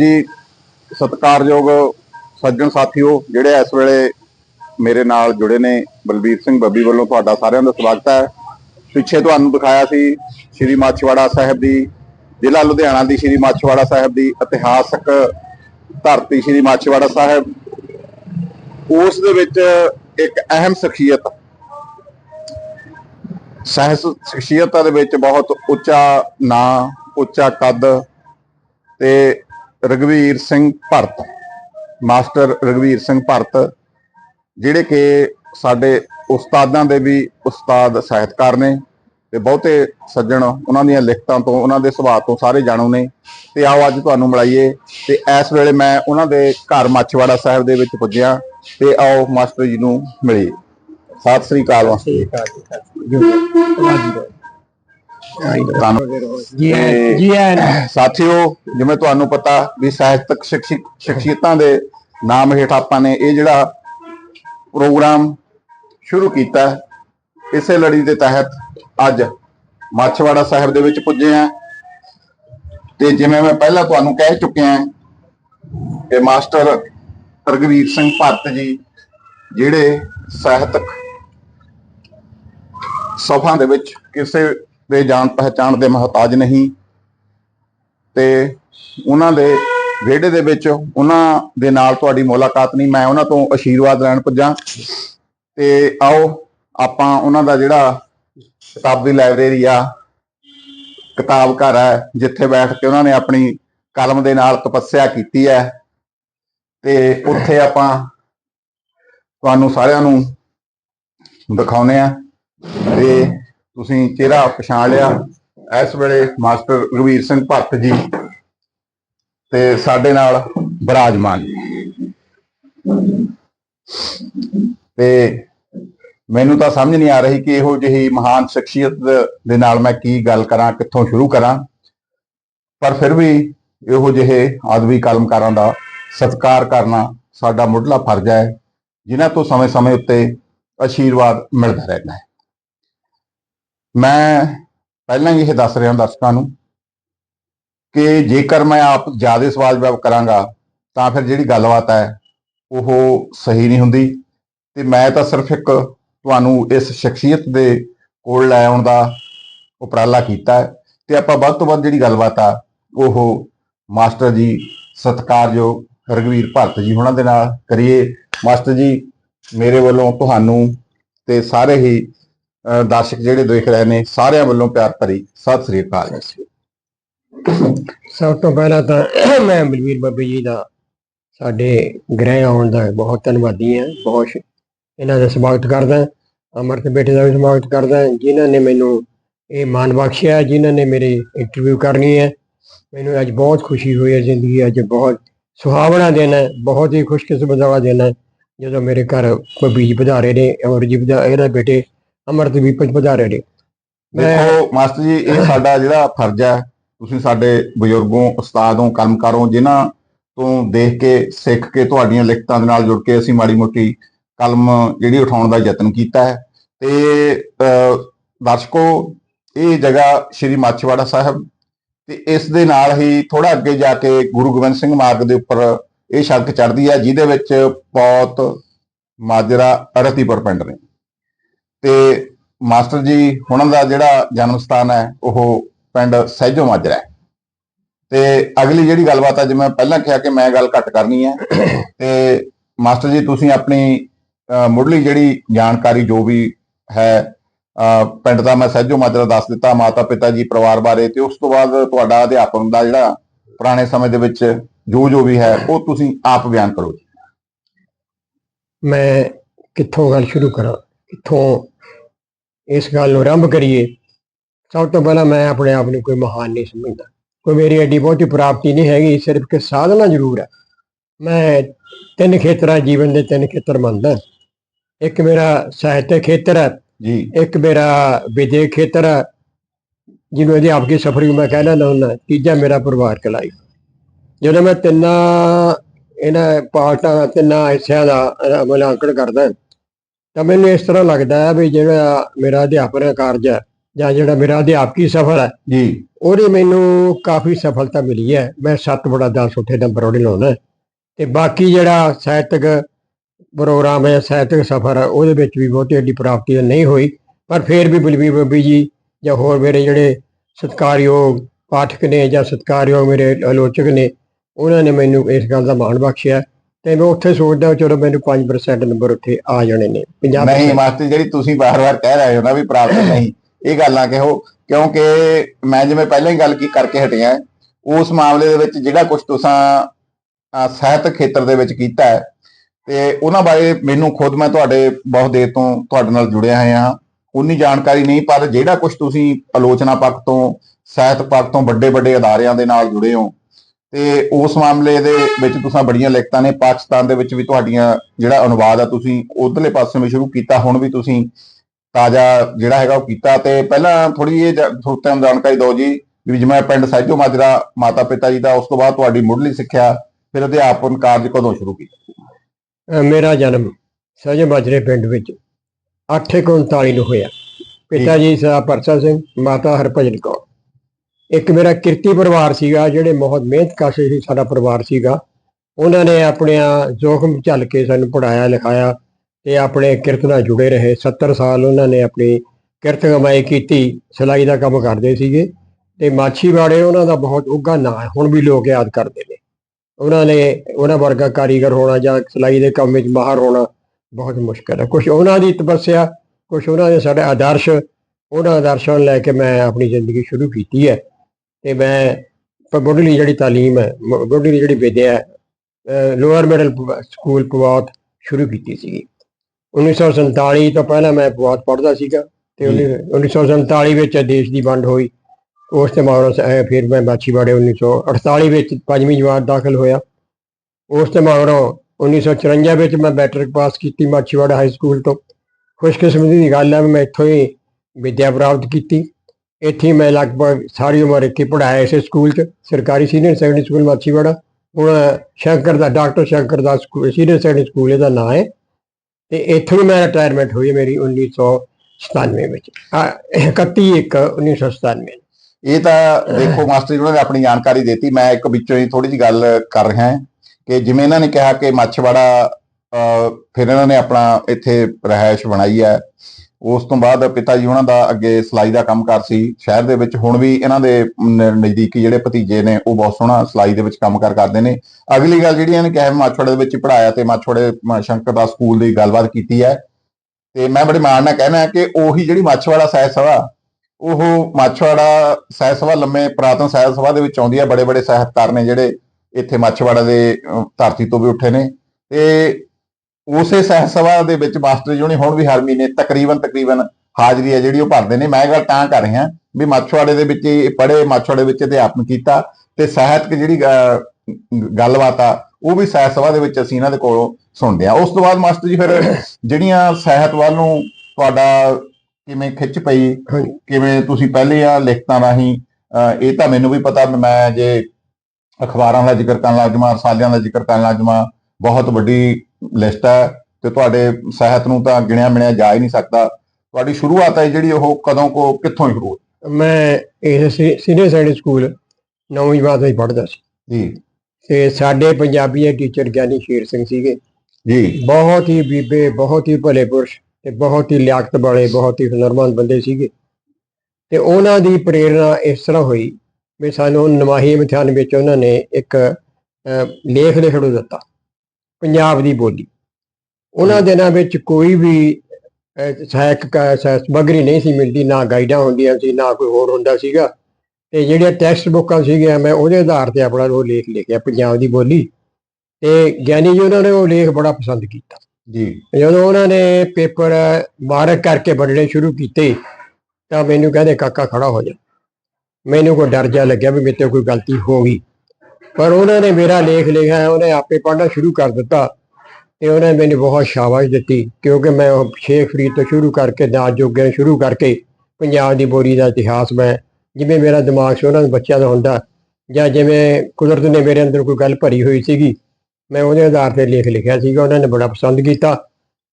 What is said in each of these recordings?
ਜੀ, ਸਤਿਕਾਰਯੋਗ ਸੱਜਣ ਸਾਥੀਓ, ਜਿਹੜੇ ਇਸ ਵੇਲੇ ਮੇਰੇ ਨਾਲ ਜੁੜੇ ਨੇ, ਬਲਬੀਰ ਸਿੰਘ ਬੱਬੀ ਵੱਲੋਂ ਤੁਹਾਡਾ ਸਾਰਿਆਂ ਦਾ ਸਵਾਗਤ ਹੈ। ਪਿੱਛੇ ਤੁਹਾਨੂੰ ਦਿਖਾਇਆ ਸੀ ਸ਼੍ਰੀ ਮਾਛੀਵਾੜਾ ਸਾਹਿਬ ਦੀ, ਜ਼ਿਲ੍ਹਾ ਲੁਧਿਆਣਾ ਦੀ ਸ਼੍ਰੀ ਮਾਛਵਾੜਾ ਸਾਹਿਬ ਦੀ ਇਤਿਹਾਸਕ ਧਰਤੀ ਸ਼੍ਰੀ ਮਾਛਵਾੜਾ ਸਾਹਿਬ। ਉਸ ਦੇ ਵਿੱਚ ਇੱਕ ਅਹਿਮ ਸ਼ਖਸੀਅਤ ਸਹਿਸ ਸ਼ਖਸੀਅਤਾਂ ਦੇ ਵਿੱਚ ਬਹੁਤ ਉੱਚਾ ਨਾਂ, ਉੱਚਾ ਕੱਦ ਤੇ ਰਗਵੀਰ ਸਿੰਘ ਭਰਤ, ਮਾਸਟਰ ਰਗਵੀਰ ਸਿੰਘ ਭਰਤ, ਜਿਹੜੇ ਕਿ ਸਾਡੇ ਉਸਤਾਦਾਂ ਦੇ ਵੀ ਉਸਤਾਦ ਸਾਹਿਤਕਾਰ ਨੇ ਤੇ ਬਹੁਤੇ ਸੱਜਣ ਉਹਨਾਂ ਦੀਆਂ ਲਿਖਤਾਂ ਤੋਂ, ਉਹਨਾਂ ਦੇ ਸੁਭਾਅ ਤੋਂ ਸਾਰੇ ਜਾਣੂ ਨੇ। ਤੇ ਆਓ ਅੱਜ ਤੁਹਾਨੂੰ ਮਿਲਾਈਏ ਤੇ ਇਸ ਵੇਲੇ ਮੈਂ ਉਹਨਾਂ ਦੇ ਘਰ ਮਾਛਵਾੜਾ ਸਾਹਿਬ ਦੇ ਵਿੱਚ ਪੁੱਜਿਆ ਤੇ ਆਓ ਮਾਸਟਰ ਜੀ ਨੂੰ ਮਿਲੀਏ। ਸਤਿ ਸ੍ਰੀ ਅਕਾਲ ਮਾਸਟਰ ਜੀ ਸਾਥੀਓ ਜਿਵੇਂ ਤੁਹਾਨੂੰ ਪਤਾ ਵੀ ਸਾਹਿਤਕ ਸ਼ਖਸੀ- ਸ਼ਖਸੀਅਤਾਂ ਦੇ ਨਾਮ ਹੇਠ ਆਪਾਂ ਨੇ ਇਹ ਜਿਹੜਾ ਪ੍ਰੋਗਰਾਮ ਸ਼ੁਰੂ ਕੀਤਾ ਹੈ, ਇਸੇ ਲੜੀ ਦੇ ਤਹਿਤ ਅੱਜ ਮਾਛਵਾੜਾ ਸਾਹਿਬ ਦੇ ਵਿੱਚ ਪੁੱਜੇ ਆ ਤੇ ਜਿਵੇਂ ਮੈਂ ਪਹਿਲਾਂ ਤੁਹਾਨੂੰ ਕਹਿ ਚੁੱਕਿਆ ਕਿ ਮਾਸਟਰ ਰਗਵੀਰ ਸਿੰਘ ਭੱਟ ਜੀ ਜਿਹੜੇ ਸਾਹਿਤਕ ਸਫਾ ਦੇ ਵਿੱਚ ਕਿਸੇ ਦੇ ਜਾਣ ਪਹਿਚਾਣ ਦੇ ਮਹਤਾਜ ਨਹੀਂ। ਤੇ ਉਹਨਾਂ ਦੇ ਵਿਹੜੇ ਦੇ ਵਿੱਚ ਉਹਨਾਂ ਦੇ ਨਾਲ ਤੁਹਾਡੀ ਮੁਲਾਕਾਤ ਨਹੀਂ, ਮੈਂ ਉਹਨਾਂ ਤੋਂ ਆਸ਼ੀਰਵਾਦ ਲੈਣ ਪੁੱਜਾਂ। ਤੇ ਆਓ, ਆਪਾਂ ਉਹਨਾਂ ਦਾ ਜਿਹੜਾ ਕਿਤਾਬ ਦੀ ਲਾਇਬ੍ਰੇਰੀ ਆ, ਕਿਤਾਬ ਘਰ ਹੈ, ਜਿੱਥੇ ਬੈਠ ਕੇ ਉਹਨਾਂ ਨੇ ਆਪਣੀ ਕਲਮ ਦੇ ਨਾਲ ਤਪੱਸਿਆ ਕੀਤੀ ਹੈ। ਤੇ ਉੱਥੇ ਆਪਾਂ ਤੁਹਾਨੂੰ ਸਾਰਿਆਂ ਨੂੰ ਦਿਖਾਉਨੇ ਆ ਤੇ ਤੁਸੀਂ ਚਿਹਰਾ ਪਛਾਣ ਲਿਆ। ਇਸ ਵੇਲੇ ਮਾਸਟਰ ਰਵੀਰ ਸਿੰਘ ਭੱਟ ਜੀ ਤੇ ਸਾਡੇ ਨਾਲ ਬਰਾਜਮਾਨ ਤੇ ਮੈਨੂੰ ਤਾਂ ਸਮਝ ਨਹੀਂ ਆ ਰਹੀ ਕਿ ਇਹੋ ਜਿਹੀ ਮਹਾਨ ਸ਼ਖਸੀਅਤ ਦੇ ਨਾਲ ਮੈਂ ਕੀ ਗੱਲ ਕਰਾਂ, ਕਿੱਥੋਂ ਸ਼ੁਰੂ ਕਰਾਂ। ਪਰ ਫਿਰ ਵੀ ਇਹੋ ਜਿਹੇ ਆਦਮੀ ਕਲਮਕਾਰਾਂ ਦਾ ਸਤਿਕਾਰ ਕਰਨਾ ਸਾਡਾ ਮੁੱਢਲਾ ਫਰਜ਼ ਹੈ, ਜਿਨ੍ਹਾਂ ਤੋਂ ਸਮੇਂ-ਸਮੇਂ ਉੱਤੇ ਆਸ਼ੀਰਵਾਦ ਮਿਲਦਾ ਰਹਿੰਦਾ ਹੈ। ਮੈਂ ਪਹਿਲਾਂ ਹੀ ਇਹ ਦੱਸ ਰਿਹਾ ਦਰਸ਼ਕਾਂ ਨੂੰ ਕਿ ਜੇਕਰ ਮੈਂ ਆਪ ਜ਼ਿਆਦਾ ਸਵਾਲ ਜਵਾਬ ਕਰਾਂਗਾ, ਤਾਂ ਫਿਰ ਜਿਹੜੀ ਗੱਲਬਾਤ ਹੈ, ਉਹ ਸਹੀ ਨਹੀਂ ਹੁੰਦੀ। ਤੇ ਮੈਂ ਤਾਂ ਸਿਰਫ ਇੱਕ ਤੁਹਾਨੂੰ ਇਸ ਸ਼ਖਸੀਅਤ ਦੇ ਕੋਲ ਲੈ ਆਉਣ ਦਾ ਉਪਰਾਲਾ ਕੀਤਾ ਤੇ ਆਪਾਂ ਵੱਧ ਤੋਂ ਵੱਧ ਜਿਹੜੀ ਗੱਲਬਾਤ ਆ, ਉਹ ਮਾਸਟਰ ਜੀ ਸਤਿਕਾਰਯੋਗ ਰਗਵੀਰ ਭਗਤ ਜੀ ਉਹਨਾਂ ਦੇ ਨਾਲ ਕਰੀਏ। ਮਾਸਟਰ ਜੀ, ਮੇਰੇ ਵੱਲੋਂ ਤੁਹਾਨੂੰ ਤੇ ਸਾਰੇ ਹੀ ਦਰਸ਼ਕ ਜਿਹੜੇ ਦੇਖ ਰਹੇ ਨੇ, ਸਾਰਿਆਂ ਵੱਲੋਂ ਪਿਆਰ ਭਰੀ ਸਤਿ ਸ੍ਰੀ ਅਕਾਲ ਸਭ ਤੋਂ ਪਹਿਲਾਂ ਤਾਂ ਮੈਂ ਬਲਵੀਰ ਬੱਬੀ ਜੀ ਦਾ ਸਾਡੇ ਗ੍ਰਹਿ ਆਉਣ ਦਾ ਬਹੁਤ ਧੰਨਵਾਦੀ ਹਾਂ, ਬਹੁਤ ਇਹਨਾਂ ਦਾ ਸਵਾਗਤ ਕਰਦਾ ਅਮਰਤ ਬੇਟੇ ਦਾ ਵੀ ਸਵਾਗਤ ਕਰਦਾ ਜਿਨ੍ਹਾਂ ਨੇ ਮੈਨੂੰ ਇਹ ਮਾਣ ਬਖਸ਼ਿਆ, ਜਿਨ੍ਹਾਂ ਨੇ ਮੇਰੇ ਇੰਟਰਵਿਊ ਕਰਨੀ ਹੈ। ਮੈਨੂੰ ਅੱਜ ਬਹੁਤ ਖੁਸ਼ੀ ਹੋਈ ਹੈ, ਜ਼ਿੰਦਗੀ ਅੱਜ ਬਹੁਤ ਸੁਹਾਵਣਾ ਦਿਨ ਹੈ, ਬਹੁਤ ਹੀ ਖੁਸ਼ਕਿਸਮਤ ਦਾ ਦਿਨ ਹੈ। ਜਦੋਂ ਮੇਰੇ ਘਰ ਬੱਬੀ ਜੀ ਪਧਾਰੇ ਨੇ, ਔਰ ਜੀ ਪਧਾ- ਇਹਦਾ ਬੇਟੇ ਅਮਰਤ ਵੀ ਪਧਾਰੇ ਨੇ। ਦੇਖੋ ਮਾਸਟਰ ਜੀ ਇਹ ਸਾਡਾ ਜਿਹੜਾ ਫਰਜ਼ ਹੈ ਤੁਸੀਂ ਸਾਡੇ ਬਜ਼ੁਰਗੋਂ ਉਸਤਾਦੋਂ ਕਲਮਕਾਰੋਂ ਜਿਨ੍ਹਾਂ ਤੋਂ ਦੇਖ ਕੇ ਸਿੱਖ ਕੇ ਤੁਹਾਡੀਆਂ ਲਿਖਤਾਂ ਦੇ ਨਾਲ ਜੁੜ ਕੇ ਅਸੀਂ ਮਾੜੀ ਮੋਟੀ ਕਲਮ ਜਿਹੜੀ ਉਠਾਉਣ ਦਾ ਯਤਨ ਕੀਤਾ ਹੈ। ਤੇ ਦਰਸ਼ਕੋ ਇਹ ਜਗ੍ਹਾ ਸ਼੍ਰੀ ਮਾਛੀਵਾੜਾ ਸਾਹਿਬ ਤੇ ਇਸ ਦੇ ਨਾਲ ਹੀ ਥੋੜਾ ਅੱਗੇ ਜਾ ਕੇ ਗੁਰੂ ਗੋਬਿੰਦ ਸਿੰਘ ਮਾਰਗ ਦੇ ਉੱਪਰ ਇਹ ਸੜਕ ਚੜ੍ਹਦੀ ਹੈ ਜਿਹਦੇ ਵਿੱਚ ਪੌਤ ਮਾਜਰਾ ਰਤੀਪੁਰ ਪਿੰਡ ਨੇ। ਤੇ ਮਾਸਟਰ ਜੀ ਹੁਣਾਂ ਦਾ ਜਿਹੜਾ ਜਨਮ ਸਥਾਨ ਹੈ ਉਹ ਪਿੰਡ ਸਹਿਜੋ ਮਾਜਰਾ ਹੈ। ਤੇ ਅਗਲੀ ਜਿਹੜੀ ਗੱਲਬਾਤ ਹੈ ਜਿਵੇਂ ਪਹਿਲਾਂ ਕਿਹਾ ਕਿ ਮੈਂ ਗੱਲ ਘੱਟ ਕਰਨੀ ਹੈ ਤੇ ਮਾਸਟਰ ਜੀ ਤੁਸੀਂ ਆਪਣੀ ਮੁੱਢਲੀ ਜਿਹੜੀ ਜਾਣਕਾਰੀ ਜੋ ਵੀ ਹੈ ਅਹ, ਪਿੰਡ ਦਾ ਮੈਂ ਸਹਿਜੋ ਮਾਜਰਾ ਦੱਸ ਦਿੱਤਾ ਮਾਤਾ ਪਿਤਾ ਜੀ ਪਰਿਵਾਰ ਬਾਰੇ ਤੇ ਉਸ ਤੋਂ ਬਾਅਦ ਤੁਹਾਡਾ ਅਧਿਆਪਨ ਦਾ ਜਿਹੜਾ ਪੁਰਾਣੇ ਸਮੇਂ ਦੇ ਵਿੱਚ ਜੋ ਜੋ ਵੀ ਹੈ ਉਹ ਤੁਸੀਂ ਆਪ ਬਿਆਨ ਕਰੋ ਜੀ। ਮੈਂ ਕਿੱਥੋਂ ਗੱਲ ਸ਼ੁਰੂ ਕਰਾਂ? ਕਿੱਥੋਂ ਇਸ ਗੱਲ ਨੂੰ ਆਰੰਭ ਕਰੀਏ ਸਭ ਤੋਂ ਪਹਿਲਾਂ ਮੈਂ ਆਪਣੇ ਆਪ ਨੂੰ ਕੋਈ ਮਹਾਨ ਨਹੀਂ ਸਮਝਦਾ। ਕੋਈ ਮੇਰੀ ਐਡੀ ਬਹੁਤੀ ਪ੍ਰਾਪਤੀ ਨਹੀਂ ਹੈਗੀ ਸਿਰਫ ਕਿ ਸਾਧਨਾ ਜ਼ਰੂਰ ਹੈ। ਮੈਂ ਤਿੰਨ ਖੇਤਰਾਂ ਜੀਵਨ ਦੇ ਤਿੰਨ ਖੇਤਰ ਮੰਨਦਾ ਇੱਕ ਮੇਰਾ ਸਾਹਿਤਕ ਖੇਤਰ ਹੈ ਜੀ। ਇੱਕ ਮੇਰਾ ਵਿਦਿਅਕ ਖੇਤਰ ਹੈ ਜਿਹਨੂੰ ਇਹਦੀ ਆਪਕੀ ਸਫਰਿੰਗ ਮੈਂ ਕਹਿ ਲੈਂਦਾ ਹੁੰਦਾ ਤੀਜਾ ਮੇਰਾ ਪਰਿਵਾਰਕ ਲਾਈਫ ਜਦੋਂ ਮੈਂ ਤਿੰਨਾਂ ਇਹਨਾਂ ਪਾਰਟਾਂ ਤਿੰਨਾਂ ਹਿੱਸਿਆਂ ਦਾ ਮੁਲਾਂਕਣ ਕਰਦਾ ਤਾਂ ਮੈਨੂੰ ਇਸ ਤਰ੍ਹਾਂ ਲੱਗਦਾ ਹੈ ਵੀ ਜਿਹੜਾ ਮੇਰਾ ਅਧਿਆਪਨ ਕਾਰਜ ਹੈ ਜਾਂ ਜਿਹੜਾ ਮੇਰਾ ਅਧਿਆਪਕੀ ਸਫ਼ਰ ਹੈ ਜੀ। ਉਹਦੇ ਮੈਨੂੰ ਕਾਫੀ ਸਫਲਤਾ ਮਿਲੀ ਹੈ। ਮੈਂ 7 ਬੜਾ 10 ਉੱਥੇ ਨੰਬਰ ਉਹਦੇ ਲਾਉਣਾ ਤੇ ਬਾਕੀ ਜਿਹੜਾ ਸਾਹਿਤਕ ਪ੍ਰੋਗਰਾਮ ਹੈ ਸਾਹਿਤਕ ਸਫ਼ਰ ਹੈ ਉਹਦੇ ਵਿੱਚ ਵੀ ਬਹੁਤੀ ਏਡੀ ਪ੍ਰਾਪਤੀ ਨਹੀਂ ਹੋਈ। ਪਰ ਫਿਰ ਵੀ ਬਲਵੀਰ ਬੱਬੀ ਜੀ ਜਾਂ ਹੋਰ ਮੇਰੇ ਜਿਹੜੇ ਸਤਿਕਾਰਯੋਗ ਪਾਠਕ ਨੇ ਜਾਂ ਸਤਿਕਾਰਯੋਗ ਮੇਰੇ ਆਲੋਚਕ ਨੇ ਉਹਨਾਂ ਨੇ ਮੈਨੂੰ ਇਸ ਗੱਲ ਦਾ ਮਾਣ ਬਖਸ਼ਿਆ। ਤੇ ਮੈਂ ਉੱਥੇ ਸੋਚਦਾ ਚਲੋ ਮੈਨੂੰ 5% ਨੰਬਰ ਉੱਥੇ ਆ ਜਾਣੇ ਨੇ। 50% ਨਹੀਂ ਮਾਸਟਰ ਜਿਹੜੀ ਤੁਸੀਂ ਵਾਰ-ਵਾਰ ਕਹਿ ਰਹੇ ਹੋ ਨਾ ਵੀ ਪ੍ਰਾਪਤ ਨਹੀਂ ਇਹ ਗੱਲ ਕਹੋ ਕਿਉਂਕਿ ਮੈਂ ਜਿਵੇਂ ਪਹਿਲਾਂ ਹੀ ਗੱਲ ਕੀ ਕਰਕੇ ਹਟਿਆ ਉਸ ਮਾਮਲੇ ਦੇ ਵਿੱਚ ਜਿਹੜਾ ਕੁਝ ਤੁਸੀਂ ਅਹ, ਸਾਹਿਤਕ ਖੇਤਰ ਦੇ ਵਿੱਚ ਕੀਤਾ ਹੈ ਤੇ ਉਹਨਾਂ ਬਾਰੇ ਮੈਨੂੰ ਖੁਦ ਮੈਂ ਤੁਹਾਡੇ ਬਹੁਤ ਦੇਰ ਤੋਂ ਤੁਹਾਡੇ ਨਾਲ ਜੁੜਿਆ ਹਾਂ। ਉਨੀ ਜਾਣਕਾਰੀ ਨਹੀਂ ਪਰ ਜਿਹੜਾ ਕੁਝ ਤੁਸੀਂ ਆਲੋਚਨਾ ਪੱਖ ਤੋਂ ਸਾਹਿਤ ਪੱਖ ਤੋਂ ਵੱਡੇ ਵੱਡੇ ਅਦਾਰਿਆਂ ਦੇ ਨਾਲ ਜੁੜੇ ਹੋ ਤੇ ਉਸ ਮਾਮਲੇ ਦੇ ਵਿੱਚ ਤੁਸੀਂ ਬੜੀਆਂ ਲਿਖਤਾਂ ਨੇ ਪਾਕਿਸਤਾਨ ਦੇ ਵਿੱਚ ਵੀ ਤੁਹਾਡੀਆਂ ਜਿਹੜਾ ਅਨੁਵਾਦ ਆ ਤੁਸੀਂ ਉਧਰਲੇ ਪਾਸੇ ਵੀ ਸ਼ੁਰੂ ਕੀਤਾ ਹੁਣ ਵੀ ਤੁਸੀਂ ਤਾਜ਼ਾ ਜਿਹੜਾ ਹੈਗਾ ਉਹ ਕੀਤਾ ਤੇ ਪਹਿਲਾਂ ਥੋੜੀ ਇਹ ਨੂੰ ਜਾਣਕਾਰੀ ਦਿਓ ਜੀ ਵੀ ਜਿਵੇਂ ਪਿੰਡ ਸਾਜੋ ਮਾਜਰਾ ਮਾਤਾ ਪਿਤਾ ਜੀ ਦਾ ਉਸ ਤੋਂ ਬਾਅਦ ਤੁਹਾਡੀ ਮੁੱਢਲੀ ਸਿੱਖਿਆ ਫਿਰ ਅਧਿਆਪਨ ਕਾਰਜ ਕਦੋਂ ਸ਼ੁਰੂ ਕੀਤਾ? ਮੇਰਾ ਜਨਮ ਸਜੇ ਬਾਜਰੇ ਪਿੰਡ ਵਿੱਚ 839 ਨੂੰ ਹੋਇਆ। ਪਿਤਾ ਜੀ ਸਾ ਪਰਸਾ ਸਿੰਘ ਮਾਤਾ ਹਰਭਜਨ ਕੌਰ। ਇੱਕ ਮੇਰਾ ਕਿਰਤੀ ਪਰਿਵਾਰ ਸੀਗਾ, ਜਿਹੜੇ ਬਹੁਤ ਮਿਹਨਤ ਕਾਸ਼ੇ ਸੀ, ਸਾਡਾ ਪਰਿਵਾਰ ਸੀਗਾ। ਉਹਨਾਂ ਨੇ ਆਪਣਿਆਂ ਜ਼ੋਖਮ ਝੱਲ ਕੇ ਸਾਨੂੰ ਪੜਾਇਆ ਲਿਖਾਇਆ ਤੇ ਆਪਣੇ ਕਿਰਤ ਨਾਲ ਜੁੜੇ ਰਹੇ। 70 ਸਾਲ ਉਹਨਾਂ ਨੇ ਆਪਣੀ ਕਿਰਤ ਕਮਾਈ ਕੀਤੀ, ਸਿਲਾਈ ਦਾ ਕੰਮ ਕਰਦੇ ਸੀਗੇ ਤੇ ਮਾਛੀਵਾੜੇ ਉਹਨਾਂ ਦਾ ਬਹੁਤ ਉੱਘਾ ਨਾਂ ਹੈ, ਹੁਣ ਵੀ ਲੋਕ ਯਾਦ ਕਰਦੇ ਨੇ। ਉਹਨਾਂ ਨੇ, ਉਹਨਾਂ ਵਰਗਾ ਕਾਰੀਗਰ ਹੋਣਾ ਜਾਂ ਸਿਲਾਈ ਦੇ ਕੰਮ ਵਿੱਚ ਮਾਹਰ ਹੋਣਾ ਬਹੁਤ ਮੁਸ਼ਕਲ ਹੈ। ਕੁਝ ਉਹਨਾਂ ਦੀ ਤਪੱਸਿਆ ਕੁਝ ਉਹਨਾਂ ਦੇ ਸਾਡੇ ਆਦਰਸ਼, ਉਹਨਾਂ ਆਦਰਸ਼ਾਂ ਨੂੰ ਲੈ ਕੇ ਮੈਂ ਆਪਣੀ ਜ਼ਿੰਦਗੀ ਸ਼ੁਰੂ ਕੀਤੀ ਹੈ। ਤੇ ਮੈਂ ਮੁੱਢਲੀ ਜਿਹੜੀ ਤਾਲੀਮ ਹੈ ਮੁੱਢਲੀ ਜਿਹੜੀ ਵਿਦਿਆ ਹੈ ਲੋਅਰ ਮਿਡਲ ਸਕੂਲ ਪਵਾਤ ਸ਼ੁਰੂ ਕੀਤੀ ਸੀ 1947 ਤੋਂ ਪਹਿਲਾਂ ਮੈਂ ਪਵਾਤ ਪੜ੍ਹਦਾ ਸੀਗਾ ਤੇ ਜੀ। 1947 ਵਿੱਚ ਦੇਸ਼ ਦੀ ਵੰਡ ਹੋਈ। ਉਸ ਤੋਂ ਮਗਰੋਂ ਫਿਰ ਮੈਂ ਮਾਛੀਵਾੜੇ 1948 ਵਿੱਚ ਪੰਜਵੀਂ ਜਮਾਤ ਦਾਖਲ ਹੋਇਆ। ਉਸ ਤੋਂ ਮਗਰੋਂ 1954 ਵਿੱਚ ਮੈਂ ਮੈਟ੍ਰਿਕ ਪਾਸ ਕੀਤੀ ਮਾਛੀਵਾੜਾ ਹਾਈ ਸਕੂਲ ਤੋਂ। ਖੁਸ਼ਕਿਸਮਤੀ ਦੀ ਗੱਲ ਹੈ ਮੈਂ ਇੱਥੋਂ ਹੀ ਵਿੱਦਿਆ ਪ੍ਰਾਪਤ ਕੀਤੀ। ਇੱਥੇ ਮੈਂ ਲਗਭਗ ਸਾਰੀ ਉਮਰ ਇੱਥੇ ਪੜਾਇਆ ਇਸ ਸਕੂਲ 'ਚ, ਸਰਕਾਰੀ ਸੀਨੀਅਰ ਸੈਕੰਡਰੀ ਸਕੂਲ ਮਾਛੀਵਾੜਾ। ਹੁਣ ਸ਼ੰਕਰ ਦਾ ਡਾਕਟਰ ਸ਼ੰਕਰ ਦਾ ਸਕੂਲ ਸੀਨੀਅਰ ਸੈਕੰਡਰੀ ਸਕੂਲ ਇਹਦਾ ਨਾਮ ਹੈ। ਤੇ ਇੱਥੋਂ ਮੈਂ ਰਿਟਾਇਰਮੈਂਟ ਹੋਈ ਮੇਰੀ 1997 ਵਿੱਚ। 31 1 1997 ਇਹ ਤਾਂ ਦੇਖੋ ਮਾਸਟਰ ਜੀ, ਉਹਨਾਂ ਨੇ ਆਪਣੀ ਜਾਣਕਾਰੀ ਦਿੱਤੀ। ਮੈਂ ਇੱਕ ਵਿੱਚੋਂ ਹੀ ਥੋੜੀ ਜੀ ਗੱਲ ਕਰ ਰਿਹਾ ਹਾਂ ਕਿ ਜਿਵੇਂ ਇਹਨਾਂ ਨੇ ਕਿਹਾ ਕਿ ਮਾਛਵਾੜਾ ਫਿਰ ਇਹਨਾਂ ਨੇ ਆਪਣਾ ਇੱਥੇ ਰਹਿائش ਬਣਾਈ ਹੈ। ਉਸ ਤੋਂ ਬਾਅਦ ਪਿਤਾ ਜੀ ਉਹਨਾਂ ਦਾ ਅੱਗੇ ਸਿਲਾਈ ਦਾ ਕੰਮਕਾਰ ਸੀ। ਸ਼ਹਿਰ ਦੇ ਵਿੱਚ ਹੁਣ ਵੀ ਇਹਨਾਂ ਦੇ ਨਜ਼ਦੀਕੀ ਜਿਹੜੇ ਭਤੀਜੇ ਨੇ, ਉਹ ਬਹੁਤ ਸੋਹਣਾ ਸਿਲਾਈ ਦੇ ਵਿੱਚ ਕੰਮਕਾਰ ਕਰਦੇ ਨੇ। ਅਗਲੀ ਗੱਲ ਜਿਹੜੀ ਇਹਨੇ ਕਿਹਾ ਮਾਛਵਾੜੇ ਦੇ ਵਿੱਚ ਹੀ ਪੜਾਇਆ ਤੇ ਮਾਛਵਾੜੇ ਸ਼ੰਕਰ ਦਾ ਸਕੂਲ ਦੀ ਗੱਲਬਾਤ ਕੀਤੀ ਹੈ। ਤੇ ਮੈਂ ਬੜੇ ਮਾਣ ਨਾਲ ਕਹਿਣਾ ਕਿ ਉਹੀ ਜਿਹੜੀ ਮਾਛਵਾੜਾ ਸਾਹਿਤ ਸਭਾ, ਉਹ ਮਾਛਵਾੜਾ ਸਾਹਿਤ ਸਭਾ ਲੰਮੇ ਪੁਰਾਤਨ ਸਾਹਿਤ ਸਭਾ ਦੇ ਵਿੱਚ ਆਉਂਦੀ ਹੈ। ਬੜੇ ਬੜੇ ਸਾਹਿਤਕਾਰ ਨੇ ਜਿਹੜੇ ਇੱਥੇ ਮਾਛਵਾੜਾ ਦੇ ਧਰਤੀ ਤੋਂ ਵੀ ਉੱਠੇ ਨੇ। ਤੇ ਉਸੇ ਸਾਹਿਤ ਸਭਾ ਦੇ ਵਿੱਚ ਮਾਸਟਰ ਜੀ ਹੁਣੀ ਹੁਣ ਵੀ ਹਰ ਮਹੀਨੇ ਤਕਰੀਬਨ ਤਕਰੀਬਨ ਹਾਜ਼ਰੀ ਹੈ ਜਿਹੜੀ ਉਹ ਭਰਦੇ ਨੇ ਮੈਂ ਗੱਲ ਤਾਂ ਕਰ ਰਿਹਾ ਵੀ ਮਾਛਵਾੜੇ ਦੇ ਵਿੱਚ ਹੀ ਪੜ੍ਹੇ ਮਾਛਵਾੜੇ ਵਿੱਚ ਅਧਿਆਪਨ ਕੀਤਾ ਤੇ ਸਾਹਿਤਕ ਜਿਹੜੀ ਗੱਲਬਾਤ ਆ ਉਹ ਵੀ ਸਾਹਿਤ ਸਭਾ ਦੇ ਵਿੱਚ ਅਸੀਂ ਇਹਨਾਂ ਦੇ ਕੋਲੋਂ ਸੁਣਦੇ ਆ ਉਸ ਤੋਂ ਬਾਅਦ ਮਾਸਟਰ ਜੀ ਫਿਰ ਜਿਹੜੀਆਂ ਸਾਹਿਤ ਵੱਲ ਨੂੰ ਤੁਹਾਡਾ ਕਿਵੇਂ ਖਿੱਚ ਪਈ। ਕਿਵੇਂ ਤੁਸੀਂ ਪਹਿਲੇ ਆ ਲਿਖਤਾਂ ਰਾਹੀਂ ਇਹ ਤਾਂ ਮੈਨੂੰ ਵੀ ਪਤਾ ਮੈਂ ਜੇ ਅਖਬਾਰਾਂ ਦਾ ਜ਼ਿਕਰ ਕਰਨ ਲੱਗ ਜਾਵਾਂ ਰਸਾਲਿਆਂ ਦਾ ਜ਼ਿਕਰ ਕਰਨ ਲੱਗ ਜਾਵਾਂ ਬਹੁਤ ਵੱਡੀ ਲਿਸਟ ਹੈ ਤੇ ਤੁਹਾਡੇ ਸਾਹਿਤ ਨੂੰ ਤਾਂ ਗਿਣਿਆ ਮਿਣਿਆ ਜਾ ਹੀ ਨਹੀਂ ਸਕਦਾ। ਤੁਹਾਡੀ ਸ਼ੁਰੂਆਤ ਹੈ ਜਿਹੜੀ ਉਹ ਕਦੋਂ ਕੋ ਕਿੱਥੋਂ ਸ਼ੁਰੂ ਹੋਈ? ਮੈਂ ਇਹ ਸੀਨੀਅਰ ਸੈਕੰਡਰੀ ਸਕੂਲ ਨੌਵੀਂ ਜਮਾਤ ਵਿੱਚ ਪੜ੍ਹਦਾ ਸੀ। ਜੀ। ਤੇ ਸਾਡੇ ਪੰਜਾਬੀ ਦੇ ਟੀਚਰ ਗਿਆਨੀ ਸ਼ੇਰ ਸਿੰਘ ਸੀਗੇ। ਜੀ। ਬਹੁਤ ਹੀ ਬੀਬੇ ਬਹੁਤ ਹੀ ਭਲੇ ਪੁਰਸ਼ ਤੇ ਬਹੁਤ ਹੀ ਲਿਆਕਤ ਵਾਲੇ ਬਹੁਤ ਹੀ ਹੁਨਰਮੰਦ ਬੰਦੇ ਸੀਗੇ। ਤੇ ਉਹਨਾਂ ਦੀ ਪ੍ਰੇਰਣਾ ਇਸ ਤਰ੍ਹਾਂ ਹੋਈ ਵੀ ਸਾਨੂੰ ਨਮਾਹੀ ਇਮਤਿਹਾਨ ਵਿੱਚ ਉਹਨਾਂ ਨੇ ਇੱਕ ਲੇਖ ਲਿਖਣ ਨੂੰ ਦਿੱਤਾ। ਪੰਜਾਬ ਦੀ ਬੋਲੀ। ਉਹਨਾਂ ਦਿਨਾਂ ਵਿੱਚ ਕੋਈ ਵੀ ਸਹਾਇਕ ਸਮੱਗਰੀ ਨਹੀਂ ਸੀ ਮਿਲਦੀ ਨਾ ਗਾਈਡਾਂ ਹੁੰਦੀਆਂ ਸੀ ਨਾ ਕੋਈ ਹੋਰ ਹੁੰਦਾ ਸੀਗਾ। ਤੇ ਜਿਹੜੀਆਂ ਟੈਕਸਟ ਬੁੱਕਾਂ ਸੀਗੀਆਂ ਮੈਂ ਉਹਦੇ ਆਧਾਰ ਤੇ ਆਪਣਾ ਉਹ ਲੇਖ ਲਿਖਿਆ ਪੰਜਾਬ ਦੀ ਬੋਲੀ। ਤੇ ਗਿਆਨੀ ਜੀ ਉਹਨਾਂ ਨੇ ਉਹ ਲੇਖ ਬੜਾ ਪਸੰਦ ਕੀਤਾ। ਜੀ। ਜਦੋਂ ਉਹਨਾਂ ਨੇ ਪੇਪਰ ਮਾਰਕ ਕਰਕੇ ਵੰਡਣੇ ਸ਼ੁਰੂ ਕੀਤੇ ਤਾਂ ਮੈਨੂੰ ਕਹਿੰਦੇ ਕਾਕਾ ਖੜਾ ਹੋ ਜਾ। ਮੈਨੂੰ ਕੋਈ ਡਰ ਜਾ ਲੱਗਿਆ ਵੀ ਮੇਰੇ ਤੋਂ ਕੋਈ ਗਲਤੀ ਹੋ ਗਈ। ਪਰ ਉਹਨਾਂ ਨੇ ਮੇਰਾ ਲੇਖ ਲਿਖਿਆ ਉਹਨੇ ਆਪੇ ਪੜ੍ਹਨਾ ਸ਼ੁਰੂ ਕਰ ਦਿੱਤਾ ਤੇ ਉਹਨੇ ਮੈਨੂੰ ਬਹੁਤ ਸ਼ਾਬਾਸ਼ ਦਿੱਤੀ ਕਿਉਂਕਿ ਮੈਂ ਉਹ ਸ਼ੇਖ ਫਰੀਦ ਤੋਂ ਸ਼ੁਰੂ ਕਰਕੇ ਦਾਸ ਜੋਗੇ ਸ਼ੁਰੂ ਕਰਕੇ ਪੰਜਾਬ ਦੀ ਬੋਲੀ ਦਾ ਇਤਿਹਾਸ ਮੈਂ ਜਿਵੇਂ ਮੇਰਾ ਦਿਮਾਗ ਸੀ ਉਹਨਾਂ ਦੇ ਬੱਚਿਆਂ ਦਾ ਹੁੰਦਾ ਜਾਂ ਜਿਵੇਂ ਕੁਦਰਤ ਨੇ ਮੇਰੇ ਅੰਦਰ ਕੋਈ ਗੱਲ ਭਰੀ ਹੋਈ ਸੀਗੀ ਮੈਂ ਉਹਦੇ ਆਧਾਰ ਤੇ ਲੇਖ ਲਿਖਿਆ ਸੀਗਾ ਉਹਨਾਂ ਨੇ ਬੜਾ ਪਸੰਦ ਕੀਤਾ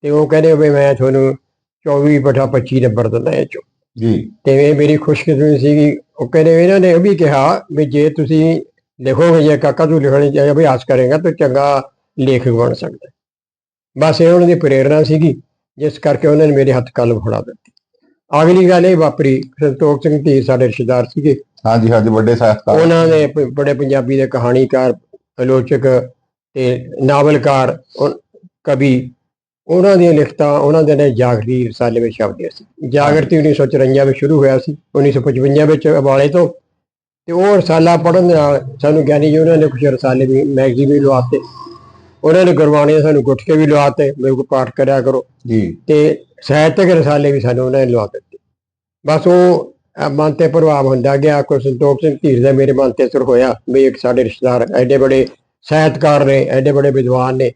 ਤੇ ਉਹ ਕਹਿੰਦੇ ਵੀ ਮੈਂ ਤੁਹਾਨੂੰ 24 ਬਟਾ 25 ਨੰਬਰ ਦਿੰਦਾ ਇਹ ਚੋਂ। ਜੀ। ਤੇ ਇਹ ਮੇਰੀ ਖੁਸ਼ਕਿਸਮਤੀ ਸੀਗੀ ਉਹ ਕਹਿੰਦੇ ਇਹਨਾਂ ਨੇ ਇਹ ਵੀ ਕਿਹਾ ਵੀ ਜੇ ਤੁਸੀਂ ਲਿਖੋਗੇ ਜੇ ਕਾਕਾ ਤੂੰ ਲਿਖਣੇ ਚਾਹੀਏ ਅਭਿਆਸ ਕਰੇਗਾ ਤਾਂ ਚੰਗਾ ਲੇਖਕ ਬਣ ਸਕਦਾ। ਬਸ ਇਹ ਉਹਨਾਂ ਦੀ ਪ੍ਰੇਰਣਾ ਸੀਗੀ ਜਿਸ ਕਰਕੇ ਉਹਨਾਂ ਨੇ ਮੇਰੇ ਹੱਥ ਕਲਮ ਫੜਾ ਦਿੱਤੀ। ਅਗਲੀ ਗੱਲ ਇਹ ਵਾਪਰੀ ਸੰਤੋਖ ਸਿੰਘ ਧੀਰ ਸਾਡੇ ਰਿਸ਼ਤੇਦਾਰ ਸੀਗੇ। ਹਾਂਜੀ ਹਾਂਜੀ ਵੱਡੇ ਸਾਹਿਤਕਾਰ ਉਹਨਾਂ ਨੇ ਬੜੇ ਪੰਜਾਬੀ ਦੇ ਕਹਾਣੀਕਾਰ ਆਲੋਚਕ ਤੇ ਨਾਵਲਕਾਰ ਕਵੀ ਉਹਨਾਂ ਦੀਆਂ ਲਿਖਤਾਂ ਉਹਨਾਂ ਦੇ ਨੇ ਜਾਗਰੀ ਰਸਾਲੇ ਵਿੱਚ ਛਪਦੀਆਂ ਸੀ। ਜਾਗਰਤੀ 1954 ਵਿੱਚ ਸ਼ੁਰੂ ਹੋਇਆ ਸੀ 1955 ਵਿੱਚ ਅਵਾਲੇ ਤੋਂ ਤੇ ਉਹ ਰਸਾਲਾ ਪੜ੍ਹਨ ਨਾਲ ਸਾਨੂੰ ਗਿਆਨੀ ਜੀ ਉਹਨਾਂ ਨੇ ਕੁਝ ਰਸਾਲੇ ਵੀ ਮੈਗਜ਼ੀਨ ਵੀ ਲਵਾਤੇ ਉਹਨਾਂ ਨੇ ਗੁਰਬਾਣੀ ਦੇ ਸਾਨੂੰ ਗੁਟਕੇ ਵੀ ਲਵਾਤੇ ਮੇਰੇ ਕੋਲ ਪਾਠ ਕਰਿਆ ਕਰੋ। ਜੀ। ਤੇ ਸਾਹਿਤਕ ਰਸਾਲੇ ਵੀ ਸਾਨੂੰ ਉਹਨਾਂ ਨੇ ਲਵਾ ਦਿੱਤੇ। ਬਸ ਉਹ ਮਨ ਤੇ ਪ੍ਰਭਾਵ ਹੁੰਦਾ ਗਿਆ। ਕੋਈ ਸੰਤੋਖ ਸਿੰਘ ਧੀਰ ਦਾ ਮੇਰੇ ਮਨ ਤੇ ਅਸਰ ਹੋਇਆ ਵੀ ਇੱਕ ਸਾਡੇ ਰਿਸ਼ਤੇਦਾਰ ਐਡੇ ਬੜੇ ਸਾਹਿਤਕਾਰ ਨੇ ਐਡੇ ਬੜੇ ਵਿਦਵਾਨ ਨੇ।